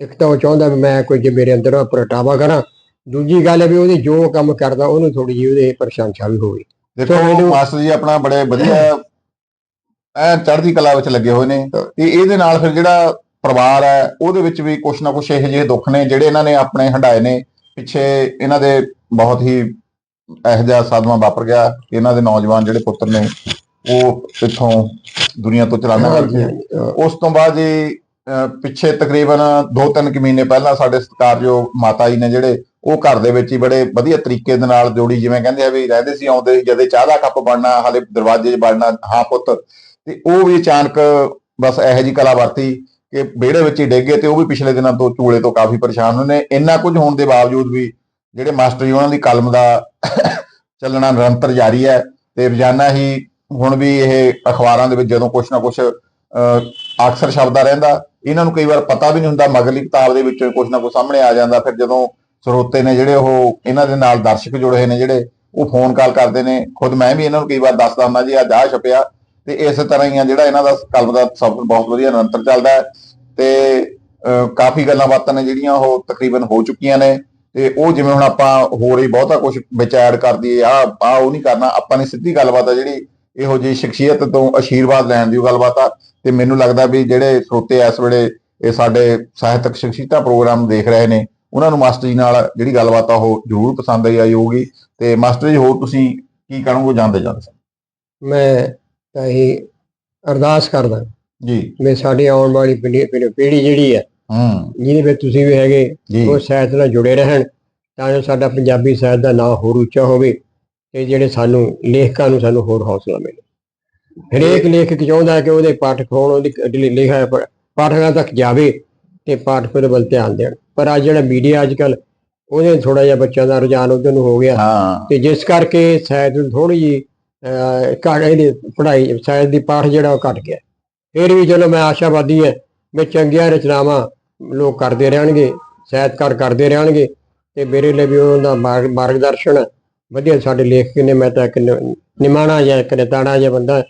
ਇੱਕ ਤਾਂ ਉਹ ਚਾਹੁੰਦਾ ਵੀ ਮੈਂ ਕੋਈ ਜੇ ਮੇਰੇ ਅੰਦਰ ਪ੍ਰਗਟਾਵਾ ਕਰਾਂ ਦੂਜੀ ਗੱਲ ਹੈ ਵੀ ਉਹਦੇ ਜੋ ਕੰਮ ਕਰਦਾ ਉਹਨੂੰ ਥੋੜੀ ਜਿਹੀ ਉਹਦੇ ਪ੍ਰਸ਼ੰਸਾ ਵੀ ਹੋਵੇ। ਦੇਖੋ ਮਾਸਟਰ ਜੀ ਆਪਣਾ ਬੜੇ ਵਧੀਆ ਐ ਚੜ੍ਹਦੀ ਕਲਾ ਵਿੱਚ ਲੱਗੇ ਹੋਏ ਨੇ। ਤੇ ਇਹਦੇ ਨਾਲ ਫਿਰ ਜਿਹੜਾ ਪਰਿਵਾਰ ਹੈ ਉਹਦੇ ਵਿੱਚ ਵੀ ਕੁਛ ਨਾ ਕੁਛ ਇਹੋ ਜਿਹੇ ਦੁੱਖ ਨੇ ਜਿਹੜੇ ਇਹਨਾਂ ਨੇ ਆਪਣੇ ਹੰਡਾਏ ਨੇ। ਪਿੱਛੇ ਇਹਨਾਂ ਦੇ ਬਹੁਤ ਹੀ ਇਹੋ ਜਿਹਾ ਸਦਮਾ ਵਾਪਰ ਗਿਆ ਇਹਨਾਂ ਦੇ ਨੌਜਵਾਨ ਜਿਹੜੇ ਪੁੱਤਰ ਨੇ ਉਹ ਇੱਥੋਂ ਦੁਨੀਆ ਤੋਂ ਚਲਾਣਾ ਕਰ ਹਾਂਜੀ, ਗਏ ਹਾਂਜੀ, ਅਹ ਉਸ ਤੋਂ ਬਾਅਦ ਜੀ ਪਿੱਛੇ ਤਕਰੀਬਨ 2-3 ਕੁ ਮਹੀਨੇ ਪਹਿਲਾਂ ਸਾਡੇ ਸਤਿਕਾਰਯੋਗ ਮਾਤਾ ਜੀ ਨੇ ਜਿਹੜੇ ਉਹ ਘਰ ਦੇ ਵਿੱਚ ਹੀ ਬੜੇ ਵਧੀਆ ਤਰੀਕੇ ਦੇ ਨਾਲ ਜੋੜੀ ਜਿਵੇਂ ਕਹਿੰਦੇ ਆ ਵੀ ਰਹਿੰਦੇ ਸੀ ਆਉਂਦੇ ਸੀ, ਜਦੇ ਚਾਹ ਦਾ ਕੱਪ ਬਣਨਾ ਹਾਲੇ ਦਰਵਾਜ਼ੇ 'ਚ ਵੜਨਾ ਹਾਂ ਪੁੱਤ। ਤੇ ਉਹ ਵੀ ਅਚਾਨਕ ਬਸ ਇਹੋ ਜੀ ਕਲਾ ਵਰਤੀ ਕਿ ਵਿਹੜੇ ਵਿੱਚ ਹੀ ਡਿੱਗੇ ਤੇ ਉਹ ਵੀ ਪਿਛਲੇ ਦਿਨਾਂ ਤੋਂ ਚੂਲੇ ਤੋਂ ਕਾਫੀ ਪਰੇਸ਼ਾਨ ਹੋਏ ਨੇ। ਇੰਨਾ ਕੁਝ ਹੋਣ ਦੇ ਬਾਵਜੂਦ ਵੀ ਜਿਹੜੇ ਮਾਸਟਰ ਜੀ ਉਹਨਾਂ ਦੀ ਕਲਮ ਦਾ ਚੱਲਣਾ ਨਿਰੰਤਰ ਜਾਰੀ ਹੈ ਤੇ ਰੋਜ਼ਾਨਾ ਹੀ ਹੁਣ ਵੀ ਇਹ ਅਖਬਾਰਾਂ ਦੇ ਵਿੱਚ ਜਦੋਂ ਕੁਛ ਨਾ ਕੁਛ ਅਹ, ਅਕਸਰ ਸ਼ਬਦਾਂ ਰਹਿੰਦਾ। ਇਹਨਾਂ ਨੂੰ ਕਈ ਵਾਰ ਪਤਾ ਵੀ ਨਹੀਂ ਹੁੰਦਾ ਮਗਲੀ ਕਿਤਾਬ ਦੇ ਵਿੱਚੋਂ ਕੁਛ ਨਾ ਕੁਛ ਸਾਹਮਣੇ ਆ ਜਾਂਦਾ। ਫਿਰ ਜਦੋਂ ਸਰੋਤੇ ਨੇ ਜਿਹੜੇ ਉਹ ਇਹਨਾਂ ਦੇ ਨਾਲ ਦਰਸ਼ਕ ਜੁੜੇ ਹੋਏ ਨੇ ਜਿਹੜੇ ਉਹ ਫੋਨ ਕਾਲ ਕਰਦੇ ਨੇ। ਖੁਦ ਮੈਂ ਵੀ ਇਹਨਾਂ ਨੂੰ ਕਈ ਵਾਰ ਦੱਸਦਾ ਹੁੰਦਾ ਜੀ ਅੱਜ ਆਹ ਛਪਿਆ। ਤੇ ਇਸ ਤਰ੍ਹਾਂ ਹੀ ਆ ਜਿਹੜਾ ਇਹਨਾਂ ਦਾ ਕਲਮ ਦਾ ਸਫ਼ਰ ਬਹੁਤ ਵਧੀਆ ਨਿਰੰਤਰ ਚੱਲਦਾ ਹੈ। ਤੇ ਅਹ, ਕਾਫੀ ਗੱਲਾਂ ਬਾਤਾਂ ਨੇ ਜਿਹੜੀਆਂ ਉਹ ਤਕਰੀਬਨ ਹੋ ਚੁੱਕੀਆਂ ਨੇ। ਤੇ ਉਹ ਜਿਵੇਂ ਹੁਣ ਆਪਾਂ ਹੋਰ ਹੀ ਬਹੁਤਾ ਕੁਝ ਵਿੱਚ ਐਡ ਕਰ ਦਈਏ ਆ ਆ ਉਹ ਨਹੀਂ ਕਰਨਾ ਆਪਾਂ ਨੇ ਸਿੱਧੀ ਗੱਲਬਾਤ ਆ ਜਿਹੜੀ ਇਹੋ ਜਿਹੀ ਸ਼ਖਸੀਅਤ ਤੋਂ ਆਸ਼ੀਰਵਾਦ ਲੈਣ ਦੀ ਗੱਲਬਾਤ ਆ ਤੇ ਮੈਨੂੰ ਲੱਗਦਾ ਵੀ ਜਿਹੜੇ ਸਰੋਤੇ ਇਸ ਵੇਲੇ ਇਹ ਸਾਡੇ ਸਾਹਿਤਕ ਸ਼ਖਸੀਅਤਾਂ ਪ੍ਰੋਗਰਾਮ ਦੇਖ ਰਹੇ ਨੇ ਉਹਨਾਂ ਨੂੰ ਮਾਸਟਰ ਜੀ ਨਾਲ ਜਿਹੜੀ ਗੱਲਬਾਤ ਆ ਉਹ ਜ਼ਰੂਰ ਪਸੰਦ ਆਈ ਹੋਊਗੀ। ਤੇ ਮਾਸਟਰ ਜੀ ਹੋਰ ਤੁਸੀਂ ਕੀ ਕਰੋਗੇ ਜਾਂਦੇ ਜਾਂਦੇ ਮੈਂ ਤਾਂ ਇਹ ਅਰਦਾਸ ਕਰਦਾ ਜੀ। ਵੀ ਸਾਡੇ ਆਉਣ ਵਾਲੀ ਪੀੜ੍ਹੀ ਜਿਹੜੀ ਹੈ ਹੂੰ। ਜਿਹਦੇ ਵਿੱਚ ਤੁਸੀਂ ਵੀ ਹੈਗੇ ਉਹ ਸਾਹਿਤ ਨਾਲ ਜੁੜੇ ਰਹਿਣ ਤਾਂ ਜੋ ਸਾਡਾ ਪੰਜਾਬੀ ਸਾਹਿਤ ਦਾ ਨਾਂ ਹੋਰ ਉੱਚਾ ਹੋਵੇ ਤੇ ਜਿਹੜੇ ਸਾਨੂੰ ਲੇਖਕਾਂ ਨੂੰ ਸਾਨੂੰ ਹੋਰ ਹੌਸਲਾ ਮਿਲੇ। ਹਰੇਕ ਲੇਖਕ ਚਾਹੁੰਦਾ ਕਿ ਉਹਦੇ ਪਾਠਕ ਹੋਣ ਉਹਦੀ ਪ- ਪਾਠਕਾਂ ਤੱਕ ਜਾਵੇ ਤੇ ਪਾਠਕ ਉਹਦੇ ਵੱਲ ਧਿਆਨ ਦੇਣ। ਪਰ ਅੱਜ ਜਿਹੜਾ ਮੀਡੀਆ ਅੱਜ ਕੱਲ ਉਹਦੇ ਥੋੜਾ ਜਿਹਾ ਬੱਚਿਆਂ ਦਾ ਰੁਝਾਨ ਉਧਰ ਨੂੰ ਹੋ ਗਿਆ। ਤੇ ਜਿਸ ਕਰਕੇ ਨੂੰ ਥੋੜੀ ਜੀ ਘਟ ਇਹਦੀ ਪੜ੍ਹਾਈ ਸਾਹਿਤ ਦੀ ਪਾਠ ਜਿਹੜਾ ਉਹ ਘਟ ਗਿਆ। ਫਿਰ ਵੀ ਚਲੋ ਮੈਂ ਆਸ਼ਾਵਾਦੀ ਹੈ ਵੀ ਚੰਗੀਆਂ ਰਚਨਾਵਾਂ ਲੋਕ ਕਰਦੇ ਰਹਿਣਗੇ ਸਾਹਿਤਕਾਰ ਕਰਦੇ ਰਹਿਣਗੇ ਤੇ ਮੇਰੇ ਲਈ ਵੀ ਉਹਨਾਂ ਦਾ ਮਾਰਗ- ਮਾਰਗਦਰਸ਼ਨ ਵਧੀਆ ਸਾਡੇ ਲੇਖਕ ਨੇ ਮੈਂ ਤਾਂ ਇੱਕ ਨਿਮਾਣਾ ਜਾਂ ਇੱਕ ਨਤਾਣਾ ਜਿਹਾ ਬੰਦਾ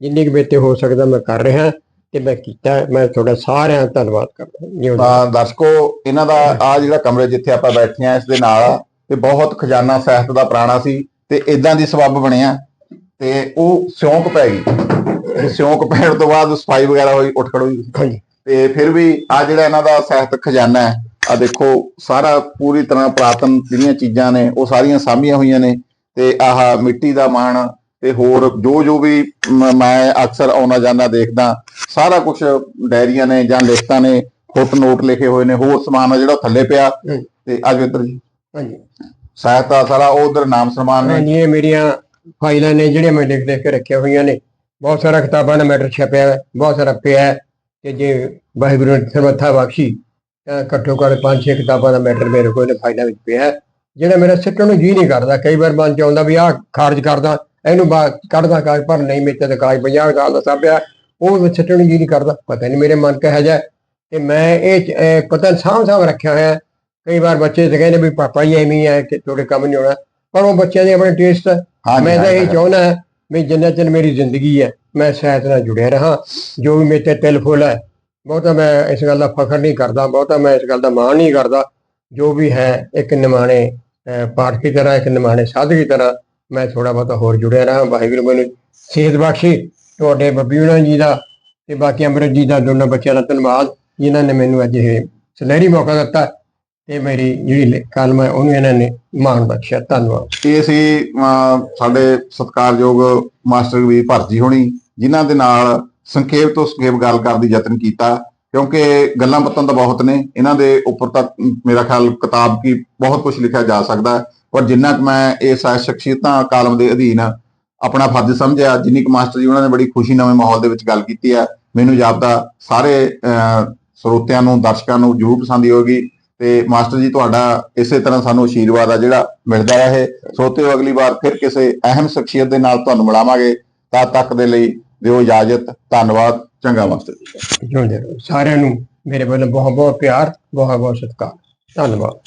ਜਿੰਨੀ ਕੁ ਬੇਤੇ ਹੋ ਸਕਦਾ ਮੈਂ ਕਰ ਰਿਹਾ ਤੇ ਮੈਂ ਕੀਤਾ ਮੈਂ ਤੁਹਾਡਾ ਸਾਰਿਆਂ ਦਾ ਧੰਨਵਾਦ ਕਰਦਾ। ਤਾਂ ਦਰਸ਼ਕੋ ਇਹਨਾਂ ਦਾ ਆ ਜਿਹੜਾ ਕਮਰੇ ਜਿੱਥੇ ਆਪਾਂ ਬੈਠੇ ਆ ਇਸ ਦੇ ਨਾਲ ਤੇ ਬਹੁਤ ਖਜ਼ਾਨਾ ਸਾਹਿਤ ਦਾ ਪੁਰਾਣਾ ਸੀ ਤੇ ਇਦਾਂ ਦੀ ਸਬੱਬ ਬਣਿਆ ਤੇ ਉਹ ਸਿਉਂਕ ਪੈ ਗਈ। ਸਿਉਂਕ ਪੈਣ ਤੋਂ ਬਾਅਦ ਸਫ਼ਾਈ ਵਗੈਰਾ ਹੋਈ ਉੱਠ ਖੜੋਈ ਹਾਂਜੀ। ਤੇ ਫਿਰ ਵੀ ਆ ਜਿਹੜਾ ਇਹਨਾਂ ਦਾ ਸਾਹਿਤਕ ਖਜ਼ਾਨਾ ਹੈ ਆ ਦੇਖੋ ਸਾਰਾ ਪੂਰੀ ਤਰ੍ਹਾਂ ਪੁਰਾਤਨ ਜਿਹੜੀਆਂ ਚੀਜ਼ਾਂ ਨੇ ਉਹ ਸਾਰੀਆਂ ਸਾਂਭੀਆਂ ਹੋਈਆਂ ਨੇ ਤੇ ਆਹ ਮਿੱਟੀ ਦਾ ਮਾਣ ਤੇ ਹੋਰ ਜੋ ਜੋ ਵੀ ਮ- ਅਕਸਰ ਆਉਣਾ ਜਾਣਾ ਦੇਖਦਾ ਸਾਰਾ ਕੁਝ ਡਾਇਰੀਆਂ ਨੇ ਜਾਂ ਲਿਖਤਾਂ ਨੇ ਫੁੱਟ ਨੋਟ ਲਿਖੇ ਹੋਏ ਨੇ ਹੋਰ ਸਮਾਨ ਆ ਜਿਹੜਾ ਥੱਲੇ ਪਿਆ। ਤੇ ਅੱਜ ਇੱਧਰ ਜੀ। ਹਾਂਜੀ। ਸਾਹਿਤ ਦਾ ਸਾਰਾ ਉਧਰ ਨਾਮ ਸਨਮਾਨ ਨੇ। ਹਾਂਜੀ ਇਹ ਮੇਰੀਆਂ ਫਾਈਲਾਂ ਨੇ ਜਿਹੜੀਆਂ ਮੈਂ ਲਿਖ ਲਿਖ ਕੇ ਰੱਖੀਆਂ ਹੋਈਆਂ ਨੇ। ਬਹੁਤ ਸਾਰਾ ਕਿਤਾਬਾਂ ਦਾ ਮੈਟਰ ਛਪਿਆ ਹੈ ਬਹੁਤ ਸਾਰਾ ਪਿਆ ਹੈ। ਤੇ ਜੇ ਵਾਹਿਗੁਰੂ ਨੇ ਸਰਬੱਥਾ ਬਖਸ਼ੀ ਤਾਂ ਘੱਟੋ ਘੱਟ ਪੰਜ ਛੇ ਕਿਤਾਬਾਂ ਦਾ ਮੈਟਰ ਮੇਰੇ ਕੋਲ ਫਾਈਲਾਂ ਵਿੱਚ ਪਿਆ ਜਿਹੜਾ ਮੇਰਾ ਸਿੱਟਣ ਨੂੰ ਜੀ ਨਹੀਂ ਕਰਦਾ ਕਈ ਵਾਰ ਮਨ ਚ ਆਉਂਦਾ ਵੀ ਆਹ ਖਾਰਜ ਕਰਦਾ ਇਹਨੂੰ ਬਾ ਕੱਢਦਾ ਕਾਗਜ਼ ਪਰ ਨਹੀਂ ਮੇਤੇ ਤੇ ਕਾਗਜ਼ 50 ਸਾਲ ਦਾ ਸਾਂਭਿਆ ਉਹ ਵਿੱਚ ਸਿੱਟਣ ਨੂੰ ਜੀ ਨਹੀਂ ਕਰਦਾ। ਪਤਾ ਨਹੀਂ ਮੇਰੇ ਮਨ ਕਹੇ ਜਾ ਤੇ ਮੈਂ ਇਹ ਪਤਾ ਸਾਂਭ ਸਾਂਭ ਰੱਖਿਆ ਹੋਇਆ। ਕਈ ਵਾਰ ਬੱਚੇ ਤੇ ਕਹਿੰਦੇ ਵੀ ਪਾਪਾ ਹੀ ਐਵੇਂ ਹੀ ਕਿ ਤੁਹਾਡੇ ਕੰਮ ਨਹੀਂ ਹੋਣਾ। ਪਰ ਉਹ ਬੱਚਿਆਂ ਦੇ ਆਪਣੇ ਟੇਸਟ ਮੈਂ ਤਾਂ ਇਹ। ਚਾਹੁੰਦਾ ਵੀ ਜਿੰਨਾ ਚਿਰ ਮੇਰੀ ਜ਼ਿੰਦਗੀ ਹੈ ਮੈਂ ਸਾਹਿਤ ਨਾਲ ਜੁੜਿਆ ਰਹਾ ਜੋ ਵੀ ਮੇਰੇ ਤੇ ਤਿਲ ਫੁੱਲ ਹੈ ਬਹੁਤਾ ਮੈਂ ਇਸ ਗੱਲ ਦਾ ਫਖਰ ਨਹੀਂ ਕਰਦਾ ਬਹੁਤਾ ਮੈਂ ਇਸ ਗੱਲ ਦਾ ਮਾਣ ਨਹੀਂ ਕਰਦਾ। ਜੋ ਵੀ ਹੈ ਇੱਕ ਨਿਮਾਣੇ ਅਹ, ਪਾਠ ਦੀ ਤਰ੍ਹਾਂ ਇੱਕ ਨਿਮਾਣੇ ਸਾਧ ਦੀ ਤਰ੍ਹਾਂ ਮੈਂ ਥੋੜਾ ਬਹੁਤਾ ਹੋਰ ਜੁੜਿਆ ਰਹਾ। ਵਾਹਿਗੁਰੂ ਮੈਨੂੰ ਸਿਹਤ ਬਖਸ਼ੀ। ਤੁਹਾਡੇ ਬੱਬੀਉਣਾ ਜੀ ਦਾ ਤੇ ਬਾਕੀ ਅੰਮ੍ਰਿਤ ਜੀ ਦਾ ਦੋਨਾਂ ਬੱਚਿਆਂ ਦਾ ਧੰਨਵਾਦ ਜਿਨ੍ਹਾਂ ਨੇ ਮੈਨੂੰ ਅੱਜ ਇਹ ਸੁਨਹਿਰੀ ਮੌਕਾ ਦਿੱਤਾ ਤੇ ਮੇਰੀ ਜਿਹੜੀ ਕਲਮ ਹੈ ਉਹਨੂੰ ਇਹਨਾਂ ਨੇ ਮਾਣ ਬਖਸ਼ਿਆ। ਧੰਨਵਾਦ। ਇਹ ਸੀ ਅਮ, ਸਾਡੇ ਸਤਿਕਾਰਯੋਗ ਮਾਸਟਰ ਵੀ ਭਰਜੀ ਹੋਣੀ ਜਿਨ੍ਹਾਂ ਦੇ ਨਾਲ ਸੰਖੇਪ ਤੋਂ ਸੰਖੇਪ ਗੱਲ ਕਰਨ ਦੀ ਯਤਨ ਕੀਤਾ ਕਿਉਂਕਿ ਗੱਲਾਂ ਬਾਤਾਂ ਤਾਂ ਬਹੁਤ ਨੇ ਇਹਨਾਂ ਦੇ ਉੱਪਰ ਤਾਂ ਮੇਰਾ ਖਿਆਲ ਕਿਤਾਬ ਕੀ ਬਹੁਤ ਕੁਝ ਲਿਖਿਆ ਜਾ ਸਕਦਾ ਪਰ ਜਿੰਨਾ ਕੁ ਮੈਂ ਇਹ ਸਾਹਿਤ ਸ਼ਖਸੀਅਤਾਂ ਕਾਲਮ ਦੇ ਅਧੀਨ ਆਪਣਾ ਫਰਜ਼ ਸਮਝਿਆ ਜਿੰਨੀ ਕੁ ਮਾਸਟਰ ਜੀ ਉਹਨਾਂ ਨੇ ਬੜੀ ਖੁਸ਼ੀ ਨਵੇਂ ਮਾਹੌਲ ਦੇ ਵਿੱਚ ਗੱਲ ਕੀਤੀ ਹੈ ਮੈਨੂੰ ਜਾਪਦਾ ਸਾਰੇ ਅਹ, ਸਰੋਤਿਆਂ ਨੂੰ ਦਰਸ਼ਕਾਂ ਨੂੰ ਜ਼ਰੂਰ ਪਸੰਦ ਹੋਗੀ ਤੇ ਮਾਸਟਰ ਜੀ ਤੁਹਾਡਾ ਇਸੇ ਤਰ੍ਹਾਂ ਸਾਨੂੰ ਆਸ਼ੀਰਵਾਦ ਆ ਜਿਹੜਾ ਮਿਲਦਾ ਰਹੇ ਸੋਤੇ ਅਗਲੀ ਵਾਰ ਫਿਰ ਕਿਸੇ ਅਹਿਮ ਸ਼ਖਸੀਅਤ ਦੇ ਨਾਲ ਤੁਹਾਨੂੰ ਮਿਲਾਵਾਂਗੇ ਤਦ ਤੱਕ ਦੇ ਲਈ ਦਿਓ ਇਜਾਜ਼ਤ, ਧੰਨਵਾਦ, ਚੰਗਾ ਵਕਤ ਜੀ। ਜਿਉਂਦੇ ਰਹੋ ਸਾਰਿਆਂ ਨੂੰ ਮੇਰੇ ਵੱਲੋਂ ਬਹੁਤ ਬਹੁਤ ਪਿਆਰ ਬਹੁਤ ਬਹੁਤ ਸਤਿਕਾਰ। ਧੰਨਵਾਦ।